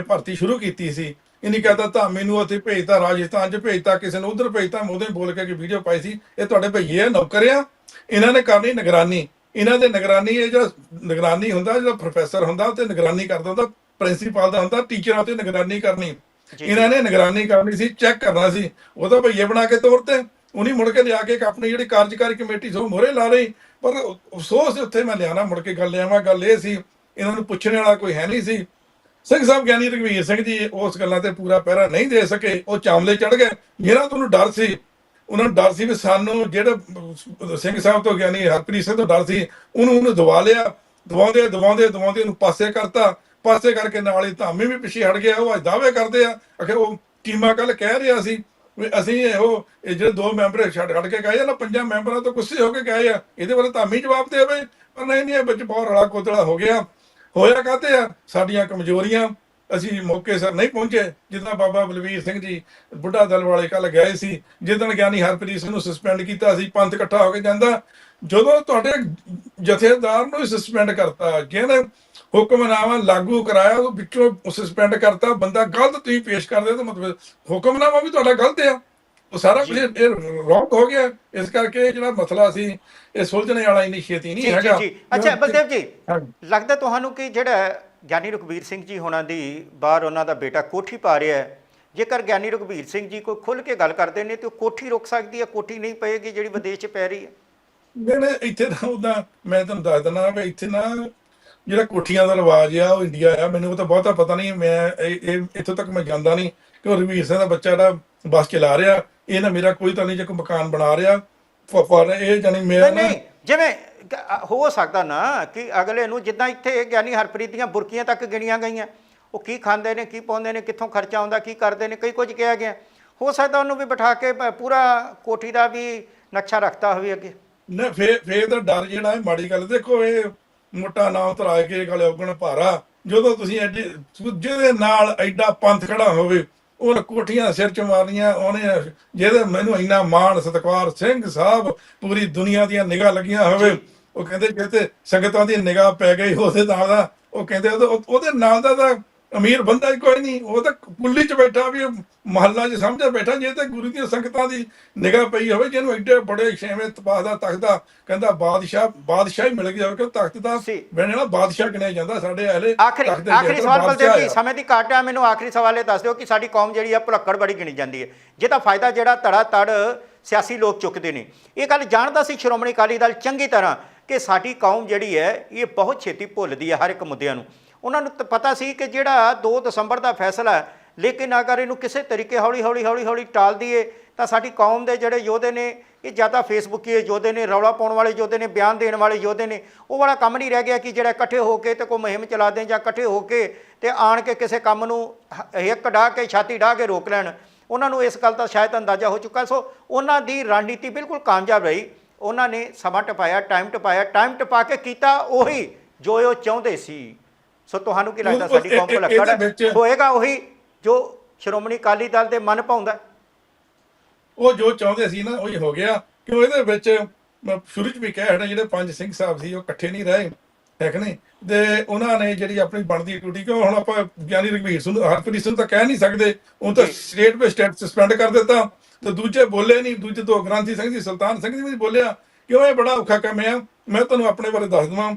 ਭਰਤੀ ਸ਼ੁਰੂ ਕੀਤੀ ਸੀ ਇਹਨੇ ਕਹਤਾ ਧਾਮੀ ਨੂੰ ਉੱਥੇ ਭੇਜਤਾ ਰਾਜਸਥਾਨ 'ਚ ਭੇਜਤਾ ਕਿਸੇ ਨੂੰ ਉਧਰ ਭੇਜਤਾ ਮੈਂ ਉਹਦੇ ਬੋਲ ਕੇ ਕਿ ਵੀਡੀਓ ਪਾਈ ਸੀ। ਇਹ ਤੁਹਾਡੇ ਭਈਏ ਆ ਨੌਕਰ ਆ। ਇਹਨਾਂ ਨੇ ਕਰਨੀ ਨਿਗਰਾਨੀ। ਇਹਨਾਂ ਦੇ ਨਿਗਰਾਨੀ ਇਹ ਜਿਹੜਾ ਨਿਗਰਾਨੀ ਹੁੰਦਾ ਜਿਹੜਾ ਪ੍ਰੋਫੈਸਰ ਹੁੰਦਾ ਉਹ ਤੇ ਨਿਗਰਾਨੀ ਕਰਦਾ ਹੁੰਦਾ ਪ੍ਰਿੰਸੀਪਲ ਦਾ ਹੁੰਦਾ ਟੀਚਰਾਂ ਤੇ ਨਿਗਰਾਨੀ ਕਰਨੀ। ਇਹਨਾਂ ਨੇ ਨਿਗਰਾਨੀ ਕਰਨੀ ਸੀ ਚੈੱਕ ਕਰਨਾ ਸੀ। ਉਹ ਤਾਂ ਭਈਏ ਬਣਾ ਕੇ ਤੌਰ ਤੇ ਉਹਨੀ ਮੁੜ ਕੇ ਲਿਆ ਕੇ ਇੱਕ ਆਪਣੀ ਜਿਹੜੀ ਕਾਰਜਕਾਰੀ ਕਮੇਟੀ ਸੋ ਮੋਰੇ ਲਾ ਰਹੀ। ਪਰ ਅਫਸੋਸ ਉੱਥੇ ਮੈਂ ਲਿਆਣਾ ਮੁੜ ਕੇ ਗੱਲ ਲਿਆਵਾਂ ਗੱਲ ਇਹ ਸੀ। ਇਹਨਾਂ ਨੂੰ ਪੁੱਛਣ ਵਾਲਾ ਕੋਈ ਹੈ ਨਹੀਂ ਸੀ। ਸਿੰਘ ਸਾਹਿਬ ਗਿਆਨੀ ਰਘਵੀਰ ਸਿੰਘ ਜੀ ਉਸ ਗੱਲਾਂ ਤੇ ਪੂਰਾ ਪਹਿਰਾ ਨਹੀਂ ਦੇ ਸਕੇ, ਉਹ ਚਾਮਲੇ ਚੜ ਗਏ। ਜਿਹੜਾ ਤੁਹਾਨੂੰ ਡਰ ਸੀ। ਉਹਨਾਂ ਨੂੰ ਡਰ ਸੀ ਵੀ ਸਾਨੂੰ ਜਿਹੜਾ ਸਿੰਘ ਸਾਹਿਬ ਤੋਂ ਗਿਆਨੀ ਹਰਪ੍ਰੀਤ ਸਿੰਘ ਤੋਂ ਡਰ ਸੀ, ਉਹਨੂੰ ਉਹਨੂੰ ਦਵਾ ਲਿਆ। ਦਵਾਉਂਦੇ ਦਵਾਉਂਦੇ ਦਵਾਉਂਦੇ ਉਹਨੂੰ ਪਾਸੇ ਕਰਤਾ। ਪਾਸੇ ਕਰਕੇ ਨਾਲ ਹੀ ਧਾਮੀ ਵੀ ਪਿੱਛੇ ਹਟ ਗਿਆ। ਉਹ ਅੱਜ ਦਾਅਵੇ ਕਰਦੇ ਆ। ਅਖੇ ਉਹ ਕੀਮਾ ਕੱਲ ਕਹਿ ਰਿਹਾ ਸੀ ਵੀ ਅਸੀਂ ਇਹੋ ਇਹ ਜਿਹੜੇ ਦੋ ਮੈਂਬਰ ਛੱਡ ਛੱਡ ਕੇ ਗਏ ਆ ਨਾ, ਪੰਜਾਂ ਮੈਂਬਰਾਂ ਤੋਂ ਗੁੱਸੇ ਹੋ ਕੇ ਗਏ ਆ। ਇਹਦੇ ਬਾਰੇ ਧਾਮੀ ਜਵਾਬ ਦੇਵੇ। ਪਰ ਨਹੀਂ ਨਹੀਂ, ਇਹ ਵਿੱਚ ਬਹੁਤ ਰਲਾ ਕੋਤੜਾ ਹੋ ਗਿਆ। ਹੋਇਆ ਕਾਤੇ ਆ? ਸਾਡੀਆਂ ਕਮਜ਼ੋਰੀਆਂ ਅਸੀਂ ਮੌਕੇ ਸਰ ਨਹੀਂ ਪਹੁੰਚੇ। ਜਿੱਦਾਂ ਬਾਬਾ ਬਲਵੀਰ ਸਿੰਘ ਜੀ ਬੁੱਢਾ ਦਲ ਵਾਲੇ ਕੱਲ ਗਏ ਸੀ, ਜਿੱਦਣ ਗਿਆਨੀ ਹਰਪ੍ਰੀਤ ਸਿੰਘ ਨੂੰ ਸਸਪੈਂਡ ਕੀਤਾ ਸੀ, ਪੰਥ ਇਕੱਠਾ ਹੋ ਕੇ ਜਾਂਦਾ। ਜਦੋਂ ਤੁਹਾਡੇ ਜਥੇਦਾਰ ਨੂੰ ਸਸਪੈਂਡ ਕਰਤਾ ਜਿਹਨੇ ਹੁਕਮਨਾਮਾ ਲਾਗੂ ਕਰਾਇਆ, ਉਹ ਵਿੱਚੋਂ ਸਸਪੈਂਡ ਕਰਤਾ, ਬੰਦਾ ਗਲਤ ਤੁਸੀਂ ਪੇਸ਼ ਕਰਦੇ ਤਾਂ ਮਤਲਬ ਹੁਕਮਨਾਮਾ ਵੀ ਤੁਹਾਡਾ ਗਲਤ ਆ। ਉਹ ਸਾਰਾ ਕੁਝ ਇਹ ਰੌਂਗ ਹੋ ਗਿਆ। ਇਸ ਕਰਕੇ ਜਿਹੜਾ ਮਸਲਾ ਸੀ ਇਹ ਸੁਲਝਣੇ ਵਾਲਾ ਇੰਨੀ ਛੇਤੀ ਨਹੀਂ ਹੈਗਾ। ਜੀ। ਅੱਛਾ ਬਲਦੇਵ ਜੀ। ਲੱਗਦਾ ਤੁਹਾਨੂੰ ਕਿ ਜਿਹੜਾ ਗਿਆਨੀ ਰਘਬੀਰ ਸਿੰਘ ਜੀ ਹੋਣਾ ਦੀ ਬਾਹਰ ਉਹਨਾਂ ਦਾ ਬੇਟਾ ਕੋਠੀ ਪਾ ਰਿਹਾ ਹੈ ਜੇਕਰ ਗਿਆਨੀ ਰਘਬੀਰ ਸਿੰਘ ਜੀ ਕੋਈ ਖੁੱਲ ਕੇ ਗੱਲ ਕਰਦੇ ਨੇ ਤੇ ਉਹ ਕੋਠੀ ਰੁਕ ਸਕਦੀ ਹੈ ਕੋਠੀ ਨਹੀਂ ਪਏਗੀ ਜਿਹੜੀ ਵਿਦੇਸ਼ 'ਚ ਪੈ ਰਹੀ ਹੈ? ਨਹੀਂ ਨਹੀਂ, ਇੱਥੇ ਤਾਂ ਉਹਦਾ ਮੈਂ ਤੁਹਾਨੂੰ ਦੱਸ ਦਿੰਦਾ ਵੀ ਇੱਥੇ ਨਾ ਜਿਹੜਾ ਕੋਠੀਆਂ ਦਾ ਰਿਵਾਜ ਆ ਉਹ ਇੰਡੀਆ ਆ। ਮੈਨੂੰ ਉਹ ਤਾਂ ਬਹੁਤਾ ਪਤਾ ਨਹੀਂ ਮੈਂ ਇਹ ਇਹ- ਇੱਥੋਂ ਤੱਕ ਮੈਂ ਜਾਂਦਾ ਨਹੀਂ ਕਿ ਉਹ ਰਵੀਰ ਸਿੰਘ ਦਾ ਬੱਚਾ ਜਿਹੜਾ ਬੱਸ ਚਲਾ ਰਿਹਾ। ਇਹ ਨਾ ਮੇਰਾ ਕੋਈ ਤਾਂ ਨਹੀਂ ਜੇ ਕੋਈ ਮਕਾਨ ਬਣਾ ਰਿਹਾ ਪਰ ਇਹ ਜਾਨੀ ਮੇਰਾ ਨਹੀਂ ਨਾ ਨਹੀਂ ਜਿਵੇਂ ਕ- ਹੋ ਸਕਦਾ ਨਾ ਕਿ ਅਗਲੇ ਨੂੰ ਜਿੱਦਾਂ ਇੱਥੇ ਗਿਆਨੀ ਹਰਪ੍ਰੀਤ ਦੀਆਂ ਬੁਰਕੀਆਂ ਤੱਕ ਗਿਣੀਆਂ ਗਈਆਂ ਉਹ ਕੀ ਖਾਂਦੇ ਨੇ ਕੀ ਪਾਉਂਦੇ ਨੇ ਕਿੱਥੋਂ ਖਰਚਾ ਆਉਂਦਾ ਕੀ ਕਰਦੇ ਨੇ ਕਈ ਕੁਝ ਕਿਹਾ ਗਿਆ। ਹੋ ਸਕਦਾ ਉਹਨੂੰ ਵੀ ਬਿਠਾ ਕੇ ਪ- ਪੂਰਾ ਕੋਠੀ ਦਾ ਵੀ ਨਕਸ਼ਾ ਰੱਖਤਾ ਹੋਵੇ ਅੱਗੇ। ਨਾ ਫੇਰ ਫੇਰ ਤਾਂ ਡਰ ਜਿਹੜਾ ਹੈ ਮਾੜੀ ਗੱਲ ਦੇਖੋ ਇਹ ਮੋਟਾ ਨਾਮ ਤਰਾ ਕੇ ਗਲੇ ਉਗਣ ਭਾਰਾ। ਜਦੋਂ ਤੁਸੀਂ ਐਡੇ ਜਿਹਦੇ ਨਾਲ ਐਡਾ ਪੰਥ ਖੜਾ ਹੋਵੇ ਉਹ ਕੋਠੀਆਂ ਸਿਰ ਚ ਮਾਰਨੀਆਂ, ਉਹਨੇ ਜਿਹਦੇ ਮੈਨੂੰ ਇੰਨਾ ਮਾਣ ਸਤਿਕਾਰ, ਸਿੰਘ ਸਾਹਿਬ, ਪੂਰੀ ਦੁਨੀਆ ਦੀਆਂ ਨਿਗਾਹ ਲੱਗੀਆਂ ਹੋਵੇ। ਉਹ ਕਹਿੰਦੇ, ਜੇ ਸੰਗਤਾਂ ਦੀ ਨਿਗਾਹ ਪੈ ਗਈ, ਉਹਦੇ ਨਾਲ ਦਾ, ਉਹ ਕਹਿੰਦੇ, ਉਹਦੇ ਉਹਦੇ ਨਾਲ ਦਾ ਤਾਂ ਅਮੀਰ ਬੰਦਾ ਕੋਈ ਨਹੀਂ ਉਹ ਤਾਂ ਕੁੱਲੀ ਚ ਬੈਠਾ ਵੀ ਮਹੱਲਾ 'ਚ ਸਮਝਿਆ ਬੈਠਾ ਜੇ ਤੇ ਗੁਰੂ ਦੀਆਂ ਸੰਗਤਾਂ ਦੀ ਨਿਗਾਹ ਪਈ ਹੋਵੇ ਜਿਹਨੂੰ ਐਡੇ ਬੜੇ ਛੇਵੇਂ ਤਪਾਹ ਦਾ ਤਖਤ ਦਾ ਕਹਿੰਦਾ ਬਾਦਸ਼ਾਹ ਬਾਦਸ਼ਾਹ ਹੀ ਮਿਲ ਗਿਆ ਕਿ ਤਖਤ ਦਾ ਸੀ। ਬਣਿਆ ਨਾ ਬਾਦਸ਼ਾਹ ਗਿਣਿਆ ਜਾਂਦਾ ਸਾਡੇ ਅਹਲੇ ਆਖਰੀ ਸਵਾਲ ਬਲਦੇਵ ਜੀ ਆ। ਸਮੇਂ ਦੀ ਘਾਟ ਹੈ ਮੈਨੂੰ ਆਖਰੀ ਸਵਾਲ ਇਹ ਦੱਸ ਦਿਓ ਕਿ ਸਾਡੀ ਕੌਮ ਜਿਹੜੀ ਆ ਭੁਲੱਕੜ ਬੜੀ ਗਿਣੀ ਜਾਂਦੀ ਹੈ ਜਿਹਦਾ ਫਾਇਦਾ ਜਿਹੜਾ ਧੜਾ ਧੜ ਸਿਆਸੀ ਲੋਕ ਚੁੱਕਦੇ ਨੇ ਇਹ ਗੱਲ ਜਾਣਦਾ ਸੀ ਸ਼੍ਰੋਮਣੀ ਅਕਾਲੀ ਦਲ ਚੰਗੀ ਤਰ੍ਹਾਂ ਕਿ ਸਾਡੀ ਕੌਮ ਜਿਹੜੀ ਹੈ ਇਹ ਬਹੁਤ ਛੇਤੀ ਭੁੱਲਦੀ ਹੈ ਹਰ ਇੱਕ ਮੁੱਦਿਆਂ ਨੂੰ ਉਹਨਾਂ ਨੂੰ ਤਾਂ ਪਤਾ ਸੀ ਕਿ ਜਿਹੜਾ 2 ਦਸੰਬਰ ਦਾ ਫੈਸਲਾ ਹੈ, ਲੇਕਿਨ ਅਗਰ ਇਹਨੂੰ ਕਿਸੇ ਤਰੀਕੇ ਹੌਲੀ ਹੌਲੀ ਹੌਲੀ ਹੌਲੀ ਟਾਲ ਦਈਏ, ਤਾਂ ਸਾਡੀ ਕੌਮ ਦੇ ਜਿਹੜੇ ਯੋਧੇ ਨੇ, ਇਹ ਜ਼ਿਆਦਾ ਫੇਸਬੁੱਕੀ ਯੋਧੇ ਨੇ, ਰੌਲਾ ਪਾਉਣ ਵਾਲੇ ਯੋਧੇ ਨੇ, ਬਿਆਨ ਦੇਣ ਵਾਲੇ ਯੋਧੇ ਨੇ, ਉਹ ਵਾਲਾ ਕੰਮ ਨਹੀਂ ਰਹਿ ਗਿਆ ਕਿ ਜਿਹੜਾ ਇਕੱਠੇ ਹੋ ਕੇ ਤੇ ਕੋਈ ਮੁਹਿੰਮ ਚਲਾ ਦੇਣ ਜਾਂ ਇਕੱਠੇ ਹੋ ਕੇ ਤੇ ਆਣ ਕੇ ਕਿਸੇ ਕੰਮ ਨੂੰ ਹ- ਹਿੱਕ ਢਾ ਕੇ, ਛਾਤੀ ਢਾ ਕੇ ਰੋਕ ਲੈਣ। ਉਹਨਾਂ ਨੂੰ ਇਸ ਗੱਲ ਦਾ ਸ਼ਾਇਦ ਅੰਦਾਜ਼ਾ ਹੋ ਚੁੱਕਾ। ਸੋ ਉਹਨਾਂ ਦੀ ਰਣਨੀਤੀ ਬਿਲਕੁਲ ਕਾਮਯਾਬ ਰਹੀ। ਉਹਨਾਂ ਨੇ ਸਮਾਂ ਟਪਾਇਆ, ਟਾਈਮ ਟਪਾਇਆ, ਟਾਈਮ ਟਪਾ ਕੇ ਕੀਤਾ ਉਹੀ ਜੋ ਉਹ ਚਾਹੁੰਦੇ ਸੀ। ਸੋ ਤੁਹਾਨੂੰ ਕੀ ਲੱਗਦਾ ਸਾਡੀ ਕੌਮ ਕੋਲ ਵਿੱਚ- ਹੋਏਗਾ ਉਹੀ ਜੋ ਸ਼੍ਰੋਮਣੀ ਅਕਾਲੀ ਦਲ ਦੇ ਮਨ ਪਾਉਂਦਾ ਉਹ ਜੋ ਚਾਹੁੰਦੇ ਸੀ ਨਾ ਉਹੀ ਹੋ ਗਿਆ। ਕਿਉਂ ਇਹਦੇ ਵਿੱਚ ਸ਼ੁਰੂ ਚ ਵੀ ਕਹਿ ਹਟਾ ਜਿਹੜੇ ਪੰਜ ਸਿੰਘ ਸਾਹਿਬ ਸੀ ਉਹ ਇਕੱਠੇ ਨਹੀਂ ਰਹੇ ਹੈ ਕਿ ਨਹੀਂ? ਤੇ ਉਹਨਾਂ ਨੇ ਜਿਹੜੀ ਆਪਣੀ ਬਣਦੀ ਡਿਊਟੀ ਕਿਉਂ ਹੁਣ ਆਪਾਂ ਗਿਆਨੀ ਰਘਵੀਰ ਸਿੰਘ ਹਰਪ੍ਰੀਤ ਸਿੰਘ ਤਾਂ ਕਹਿ ਨਹੀਂ ਸਕਦੇ। ਉਹ ਤਾਂ। ਸਟੇਟ ਬਾਈ ਸਟੇਟ ਸਸਪੈਂਡ ਕਰ ਦਿੱਤਾ। ਤੇ ਦੂਜੇ ਬੋਲੇ ਨਹੀਂ ਦੂਜੇ ਦੋ ਗ੍ਰਾਂਥੀ ਸਿੰਘ ਜੀ ਸੁਲਤਾਨ ਸਿੰਘ ਜੀ ਵੀ ਬੋਲਿਆ। ਕਿਉਂ ਇਹ ਬੜਾ ਔਖਾ ਕੰਮ ਆ? ਮੈਂ ਤੁਹਾਨੂੰ ਆਪਣੇ ਬਾਰੇ ਦੱਸ ਦਵਾਂ।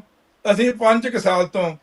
ਅਸੀਂ 5 ਕੁ ਸਾਲ ਤੋਂ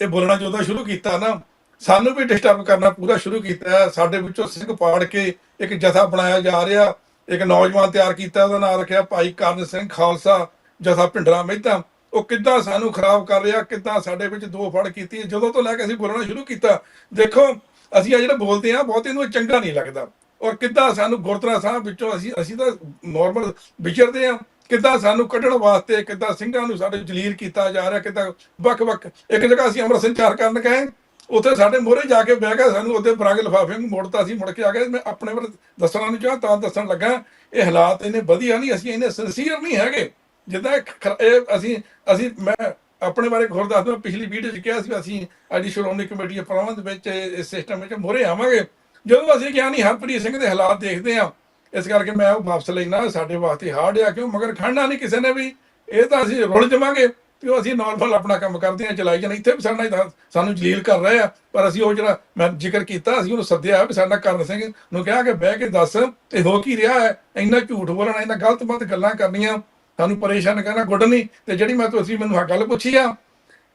ਇਹ ਬੋਲਣਾ ਜਦੋਂ ਸ਼ੁਰੂ ਕੀਤਾ ਨਾ, ਸਾਨੂੰ ਵੀ ਡਿਸਟਰਬ ਕਰਨਾ ਪੂਰਾ ਸ਼ੁਰੂ ਕੀਤਾ ਹੈ। ਸਾਡੇ ਵਿੱਚੋਂ ਸਿੰਘ ਪਾੜ ਕੇ ਇੱਕ ਜਥਾ ਬਣਾਇਆ ਜਾ ਰਿਹਾ। ਇੱਕ ਨੌਜਵਾਨ ਤਿਆਰ ਕੀਤਾ, ਉਹਦਾ ਨਾਮ ਰੱਖਿਆ ਭਾਈ ਕਰਨ ਸਿੰਘ ਖਾਲਸਾ, ਜਥਾ ਭਿੰਡਰਾ ਮਹਿਤਾ। ਉਹ ਕਿੱਦਾਂ ਸਾਨੂੰ ਖਰਾਬ ਕਰ ਰਿਹਾ, ਕਿੱਦਾਂ ਸਾਡੇ ਵਿੱਚ ਦੋ ਫੜ ਕੀਤੀ ਜਦੋਂ ਤੋਂ ਲੈ ਕੇ ਅਸੀਂ ਬੋਲਣਾ ਸ਼ੁਰੂ ਕੀਤਾ, ਦੇਖੋ, ਅਸੀਂ ਆ ਜਿਹੜਾ ਬੋਲਦੇ ਆ ਬਹੁਤ ਇਹਨੂੰ ਚੰਗਾ ਨਹੀਂ ਲੱਗਦਾ। ਔਰ ਕਿੱਦਾਂ ਸਾਨੂੰ ਗੁਰਦੁਆਰਾ ਸਾਹਿਬ ਵਿੱਚੋਂ ਅਸੀਂ ਅਸੀਂ ਤਾਂ ਨਾਰਮਲ ਵਿਚਰਦੇ ਆ ਕਿੱਦਾਂ ਸਾਨੂੰ ਕੱਢਣ ਵਾਸਤੇ, ਕਿੱਦਾਂ ਸਿੰਘਾਂ ਨੂੰ ਸਾਡੇ ਜਲੀਲ ਕੀਤਾ ਜਾ ਰਿਹਾ, ਕਿੱਦਾਂ ਵੱਖ-ਵੱਖ, ਇੱਕ ਜਗ੍ਹਾ ਅਸੀਂ ਅੰਮ੍ਰਿਤ ਸੰਚਾਰ ਕਰਨ ਗਏ, ਉੱਥੇ ਸਾਡੇ ਮੋਹਰੇ ਜਾ ਕੇ ਬਹਿ ਗਿਆ ਸਾਨੂੰ ਉਹਦੇ ਬਰਾਗ ਲਿਫਾਫੇ ਨੂੰ ਮੋੜਤਾ ਸੀ, ਮੁੜ ਕੇ ਆ ਗਏ, ਮੈਂ ਆਪਣੇ ਬਾਰੇ ਦੱਸਣਾ ਨੂੰ ਚਾਹਾਂ, ਤਾਂ ਦੱਸਣ ਲੱਗਾ, ਇਹ ਹਾਲਾਤ ਇਹਨੇ ਵਧੀਆ ਨਹੀਂ, ਅਸੀਂ ਇਹਨੇ ਸਿੰਸੀਅਰ ਨਹੀਂ ਹੈਗੇ, ਜਿੱਦਾਂ ਇਹ ਖ- ਇਹ ਅਸੀਂ ਅਸੀਂ, ਮੈਂ ਆਪਣੇ ਬਾਰੇ ਹੋਰ ਦੱਸਦਾ ਪਿਛਲੀ ਵੀਡੀਓ 'ਚ ਕਿਹਾ ਸੀ, ਅਸੀਂ ਅੱਜ ਸ਼੍ਰੋਮਣੀ ਕਮੇਟੀ ਦੇ ਪ੍ਰਬੰਧ ਵਿੱਚ, ਇਸ ਸਿਸਟਮ ਵਿੱਚ ਮੋਹਰੇ ਆਵਾਂਗੇ, ਜਦੋਂ ਅਸੀਂ ਗਿਆਨੀ ਹਰਪ੍ਰੀਤ ਸਿੰਘ ਦੇ ਹਾਲਾਤ ਦੇਖਦੇ ਹਾਂ ਇਸ ਕਰਕੇ ਮੈਂ ਉਹ ਵਾਪਸ ਲੈਣਾ ਸਾਡੇ ਵਾਸਤੇ ਹਾਰਡ ਆ ਕਿਉਂ? ਮਗਰ ਖੜਨਾ ਨਹੀਂ ਕਿਸੇ ਨੇ ਵੀ। ਇਹ ਤਾਂ ਅਸੀਂ ਰੁੱਲ ਜਾਵਾਂਗੇ ਕਿ ਅਸੀਂ ਨਾਰਮਲ ਆਪਣਾ ਕੰਮ ਕਰਦੇ ਹਾਂ, ਚਲਾਈ ਜਾਣਾ ਇੱਥੇ ਵੀ ਸਾਡਾ ਸਾਨੂੰ ਜਲੀਲ ਕਰ ਰਹੇ ਆ, ਪਰ ਅਸੀਂ ਉਹ ਜਿਹੜਾ ਮੈਂ ਜ਼ਿਕਰ ਕੀਤਾ, ਅਸੀਂ ਉਹਨੂੰ ਸੱਦਿਆ ਵੀ ਸਾਡਾ ਕਰਨ ਸਿੰਘ ਨੂੰ ਕਿਹਾ ਕਿ ਬਹਿ ਕੇ ਦੱਸ ਤੇ ਹੋ ਕੀ ਰਿਹਾ ਹੈ? ਇੰਨਾ ਝੂਠ ਬੋਲਣਾ, ਇੰਨਾ ਗਲਤ ਮਤ ਗੱਲਾਂ ਕਰਨੀਆਂ, ਸਾਨੂੰ ਪਰੇਸ਼ਾਨ ਕਰਨਾ ਗੁੱਡ ਨਹੀਂ। ਤੇ ਜਿਹੜੀ ਮੈਂ ਤੁਸੀਂ ਮੈਨੂੰ ਆ ਗੱਲ ਪੁੱਛੀ ਆ,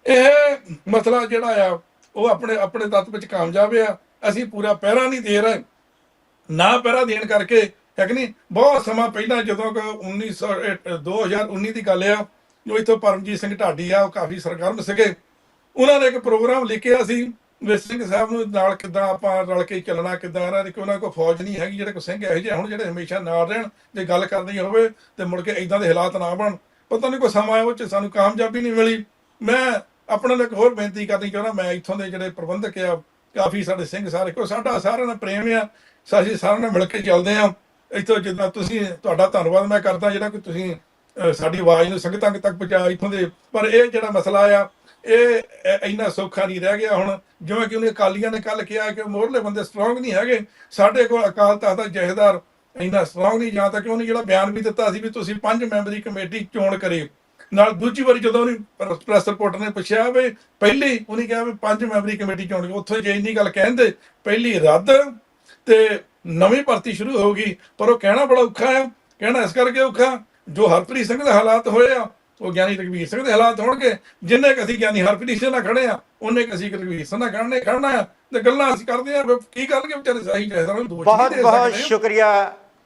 ਇਹ ਮਸਲਾ ਜਿਹੜਾ ਆ, ਉਹ ਆਪਣੇ ਆਪਣੇ ਤੱਤ ਵਿੱਚ ਕਾਮਯਾਬ ਆ। ਅਸੀਂ ਪੂਰਾ ਪਹਿਰਾ ਨਹੀਂ ਦੇ ਰਹੇ। ਨਾ ਪਹਿਰਾ ਦੇਣ ਕਰਕੇ ਹੈ ਕਿ ਨਹੀਂ, ਬਹੁਤ ਸਮਾਂ ਪਹਿਲਾਂ ਜਦੋਂ ਕਿ 1900 ਇਹ 2019 ਦੀ ਗੱਲ ਆ, ਜੋ ਇੱਥੋਂ ਪਰਮਜੀਤ ਸਿੰਘ ਢਾਡੀ ਆ, ਉਹ ਕਾਫੀ ਸਰਗਰਮ ਸੀਗੇ। ਉਹਨਾਂ ਨੇ ਇੱਕ ਪ੍ਰੋਗਰਾਮ ਲਿਖਿਆ ਸੀ ਵੀ ਸਿੰਘ ਸਾਹਿਬ ਨੂੰ ਨਾਲ ਕਿੱਦਾਂ ਆਪਾਂ ਰਲ ਕੇ ਚੱਲਣਾ, ਕਿੱਦਾਂ ਇਹਨਾਂ ਦੀ ਕਿ ਉਹਨਾਂ ਕੋਲ ਫੌਜ ਨਹੀਂ ਹੈਗੀ, ਜਿਹੜੇ ਕੋ ਸਿੰਘ ਇਹੋ ਜਿਹੇ ਹੁਣ, ਜਿਹੜੇ ਹਮੇਸ਼ਾ ਨਾਲ ਰਹਿਣ, ਜੇ ਗੱਲ ਕਰਨੀ ਹੋਵੇ ਤੇ ਮੁੜ ਕੇ ਇਦਾਂ ਦੇ ਹਾਲਾਤ ਨਾ ਬਣ ਪਤਾ ਨਹੀਂ ਕੋਈ ਸਮਾਂ ਆਇਆ ਉਹ ਚ ਸਾਨੂੰ ਕਾਮਯਾਬੀ ਨਹੀਂ ਮਿਲੀ। ਮੈਂ ਆਪਣੇ ਲਈ ਇੱਕ ਹੋਰ ਬੇਨਤੀ ਕਰਨੀ ਚਾਹੁੰਦਾ, ਮੈਂ ਇੱਥੋਂ ਦੇ ਜਿਹੜੇ ਪ੍ਰਬੰਧਕ ਆ, ਕਾਫੀ ਸਾਡੇ ਸਿੰਘ ਸਾਰੇ ਕੋ ਸਾਡਾ ਸਾਰਿਆਂ ਨਾਲ ਪ੍ਰੇਮ ਆ, ਅਸੀਂ ਸਾਰਿਆਂ ਨਾਲ ਮਿਲ ਕੇ ਚੱਲਦੇ ਆ। ਇੱਥੋਂ ਜਿੱਦਾਂ ਤੁਸੀਂ, ਤੁਹਾਡਾ ਧੰਨਵਾਦ ਮੈਂ ਕਰਦਾ ਜਿਹੜਾ ਕਿ ਤੁਸੀਂ ਸਾਡੀ ਆਵਾਜ਼ ਨੂੰ ਸੰਗਤਾਂ ਤੱਕ ਪਹੁੰਚਾਇਆ ਇੱਥੋਂ ਦੇ। ਪਰ ਇਹ ਜਿਹੜਾ ਮਸਲਾ ਆ, ਇਹ ਇੰਨਾ ਸੌਖਾ ਨਹੀਂ ਰਹਿ ਗਿਆ ਹੁਣ। ਜਿਵੇਂ ਕਿ ਉਹਨੇ ਅਕਾਲੀਆਂ ਨੇ ਕੱਲ ਕਿਹਾ ਕਿ ਮੋਹਰਲੇ ਬੰਦੇ ਸਟਰੋਂਗ ਨਹੀਂ ਹੈਗੇ। ਸਾਡੇ ਕੋਲ ਅਕਾਲ ਤਖਤ ਦਾ ਜਹੇਦਾਰ ਇੰਨਾ ਸਟਰੋਂਗ ਨਹੀਂ, ਜਾਂ ਤਾਂ ਕਿ ਉਹਨੇ ਜਿਹੜਾ ਬਿਆਨ ਵੀ ਦਿੱਤਾ ਸੀ ਵੀ ਤੁਸੀਂ ਪੰਜ ਮੈਂਬਰੀ ਕਮੇਟੀ ਚੋਣ ਕਰੇ। ਨਾਲ ਦੂਜੀ ਵਾਰੀ ਜਦੋਂ ਉਹਨੇ ਪ੍ਰੈਸ ਰਿਪੋਰਟਰ ਨੇ ਪੁੱਛਿਆ ਵੀ ਪਹਿਲੀ ਉਹਨੇ ਕਿਹਾ ਵੀ ਪੰਜ ਮੈਂਬਰੀ ਕਮੇਟੀ ਚੋਣ ਕਰੋ। ਉੱਥੇ ਜੇ ਇੰਨੀ ਗੱਲ ਕਹਿੰਦੇ, ਪਹਿਲੀ ਰੱਦ ਤੇ ਨਵੀਂ ਭਰਤੀ ਸ਼ੁਰੂ ਹੋਊਗੀ ਪਰ ਉਹ ਕਹਿਣਾ ਬੜਾ ਔਖਾ ਹੈ ਕਹਿਣਾ ਇਸ ਕਰਕੇ ਔਖਾ ਜੋ ਹਰਪ੍ਰੀਤ ਸਿੰਘ ਦੇ ਹਾਲਾਤ ਹੋਏ ਆ ਉਹ ਗਿਆਨੀ ਰਘਵੀਰ ਸਿੰਘ ਦੇ ਹਾਲਾਤ ਹੋਣਗੇ ਜਿੰਨੇ ਕੁ ਅਸੀਂ ਗਿਆਨੀ ਹਰਪ੍ਰੀਤ ਸਿੰਘ ਨਾਲ ਖੜੇ ਆ ਉਹਨੇ ਕੁ ਅਸੀਂ ਰਘਵੀਰ ਸਿੰਘ ਨਾਲ ਖੜਨੇ ਖੜਨਾ ਆ। ਤੇ ਗੱਲਾਂ ਅਸੀਂ ਕਰਦੇ ਆ ਕੀ ਕਰਨਗੇ ਵਿਚਾਰੇ? ਸਹੀ ਕਹਿ ਸਕਦੇ ਦੋਸ਼ ਬਹੁਤ ਬਹੁਤ। ਸ਼ੁਕਰੀਆ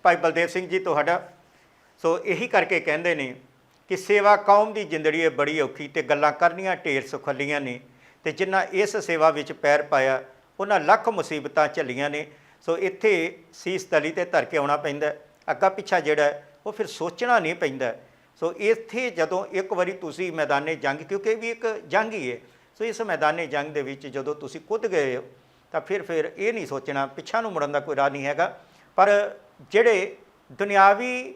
ਭਾਈ ਬਲਦੇਵ ਸਿੰਘ ਜੀ ਤੁਹਾਡਾ। ਸੋ ਇਹੀ ਕਰਕੇ ਕਹਿੰਦੇ ਨੇ ਕਿ ਸੇਵਾ ਕੌਮ ਦੀ ਜ਼ਿੰਦੜੀ ਹੈ ਬੜੀ ਔਖੀ ਤੇ ਗੱਲਾਂ ਕਰਨੀਆਂ ਢੇਰ ਸੁਖੱਲੀਆਂ ਨੇ ਤੇ ਜਿਨ੍ਹਾਂ ਇਸ ਸੇਵਾ ਵਿੱਚ ਪੈਰ ਪਾਇਆ ਉਹਨਾਂ ਲੱਖ ਮੁਸੀਬਤਾਂ ਝੱਲੀਆਂ ਨੇ। ਸੋ ਇੱਥੇ ਸੀਸ ਤਲੀ ਤੇ ਧਰ ਕੇ ਆਉਣਾ ਪੈਂਦਾ ਹੈ। ਅੱਗਾ ਪਿੱਛਾ ਜਿਹੜਾ ਉਹ ਫਿਰ ਸੋਚਣਾ ਨਹੀਂ ਪੈਂਦਾ ਸੋ ਇੱਥੇ ਜਦੋਂ ਇੱਕ ਵਾਰੀ ਤੁਸੀਂ ਮੈਦਾਨੇ ਜੰਗ, ਕਿਉਂਕਿ ਇਹ ਵੀ ਇੱਕ ਜੰਗ ਹੀ ਹੈ। ਸੋ ਇਸ ਮੈਦਾਨੇ ਜੰਗ ਦੇ ਵਿੱਚ ਜਦੋਂ ਤੁਸੀਂ ਕੁੱਦ ਗਏ ਹੋ, ਤਾਂ ਫਿਰ ਫਿਰ ਇਹ ਨਹੀਂ ਸੋਚਣਾ, ਪਿੱਛਾ ਨੂੰ ਮੁੜਨ ਦਾ ਕੋਈ ਰਾਹ ਨਹੀਂ ਹੈਗਾ। ਪਰ ਜਿਹੜੇ ਦੁਨਿਆਵੀ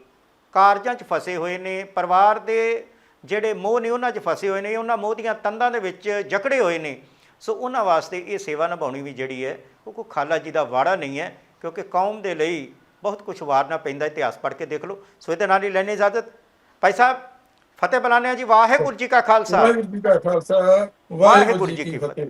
ਕਾਰਜਾਂ 'ਚ ਫਸੇ ਹੋਏ ਨੇ, ਪਰਿਵਾਰ ਦੇ ਜਿਹੜੇ ਮੋਹ ਨੇ, ਉਹਨਾਂ 'ਚ ਫਸੇ ਹੋਏ ਨੇ, ਉਹਨਾਂ ਮੋਹ ਦੀਆਂ ਤੰਦਾਂ ਦੇ ਵਿੱਚ ਜਕੜੇ ਹੋਏ ਨੇ। ਸੋ ਉਹਨਾਂ ਵਾਸਤੇ ਇਹ ਸੇਵਾ ਨਿਭਾਉਣੀ ਵੀ ਜਿਹੜੀ ਹੈ ਉਹ ਕੋਈ ਖਾਲਾ ਜੀ ਦਾ ਵਾੜਾ ਨਹੀਂ ਹੈ ਕਿਉਂਕਿ ਕੌਮ ਦੇ ਲਈ ਬਹੁਤ ਕੁਝ ਵਾਰਨਾ ਪੈਂਦਾ ਇਤਿਹਾਸ ਪੜ੍ਹ ਕੇ ਦੇਖ ਲਓ। ਸੋ ਇਹਦੇ ਨਾਲ ਹੀ ਲੈਣੇ ਇਜਾਜ਼ਤ। ਭਾਈ ਸਾਹਿਬ ਫਤਿਹ ਹਾਂ ਜੀ। ਵਾਹਿਗੁਰੂ ਜੀ ਕਾ ਖਾਲਸਾ। ਵਾਹਿਗੁਰੂ ਜੀ ਕਾ ਖਾਲਸਾ ਵਾਹਿਗੁਰੂ ਜੀ ਕੀ ਫਤਿਹ।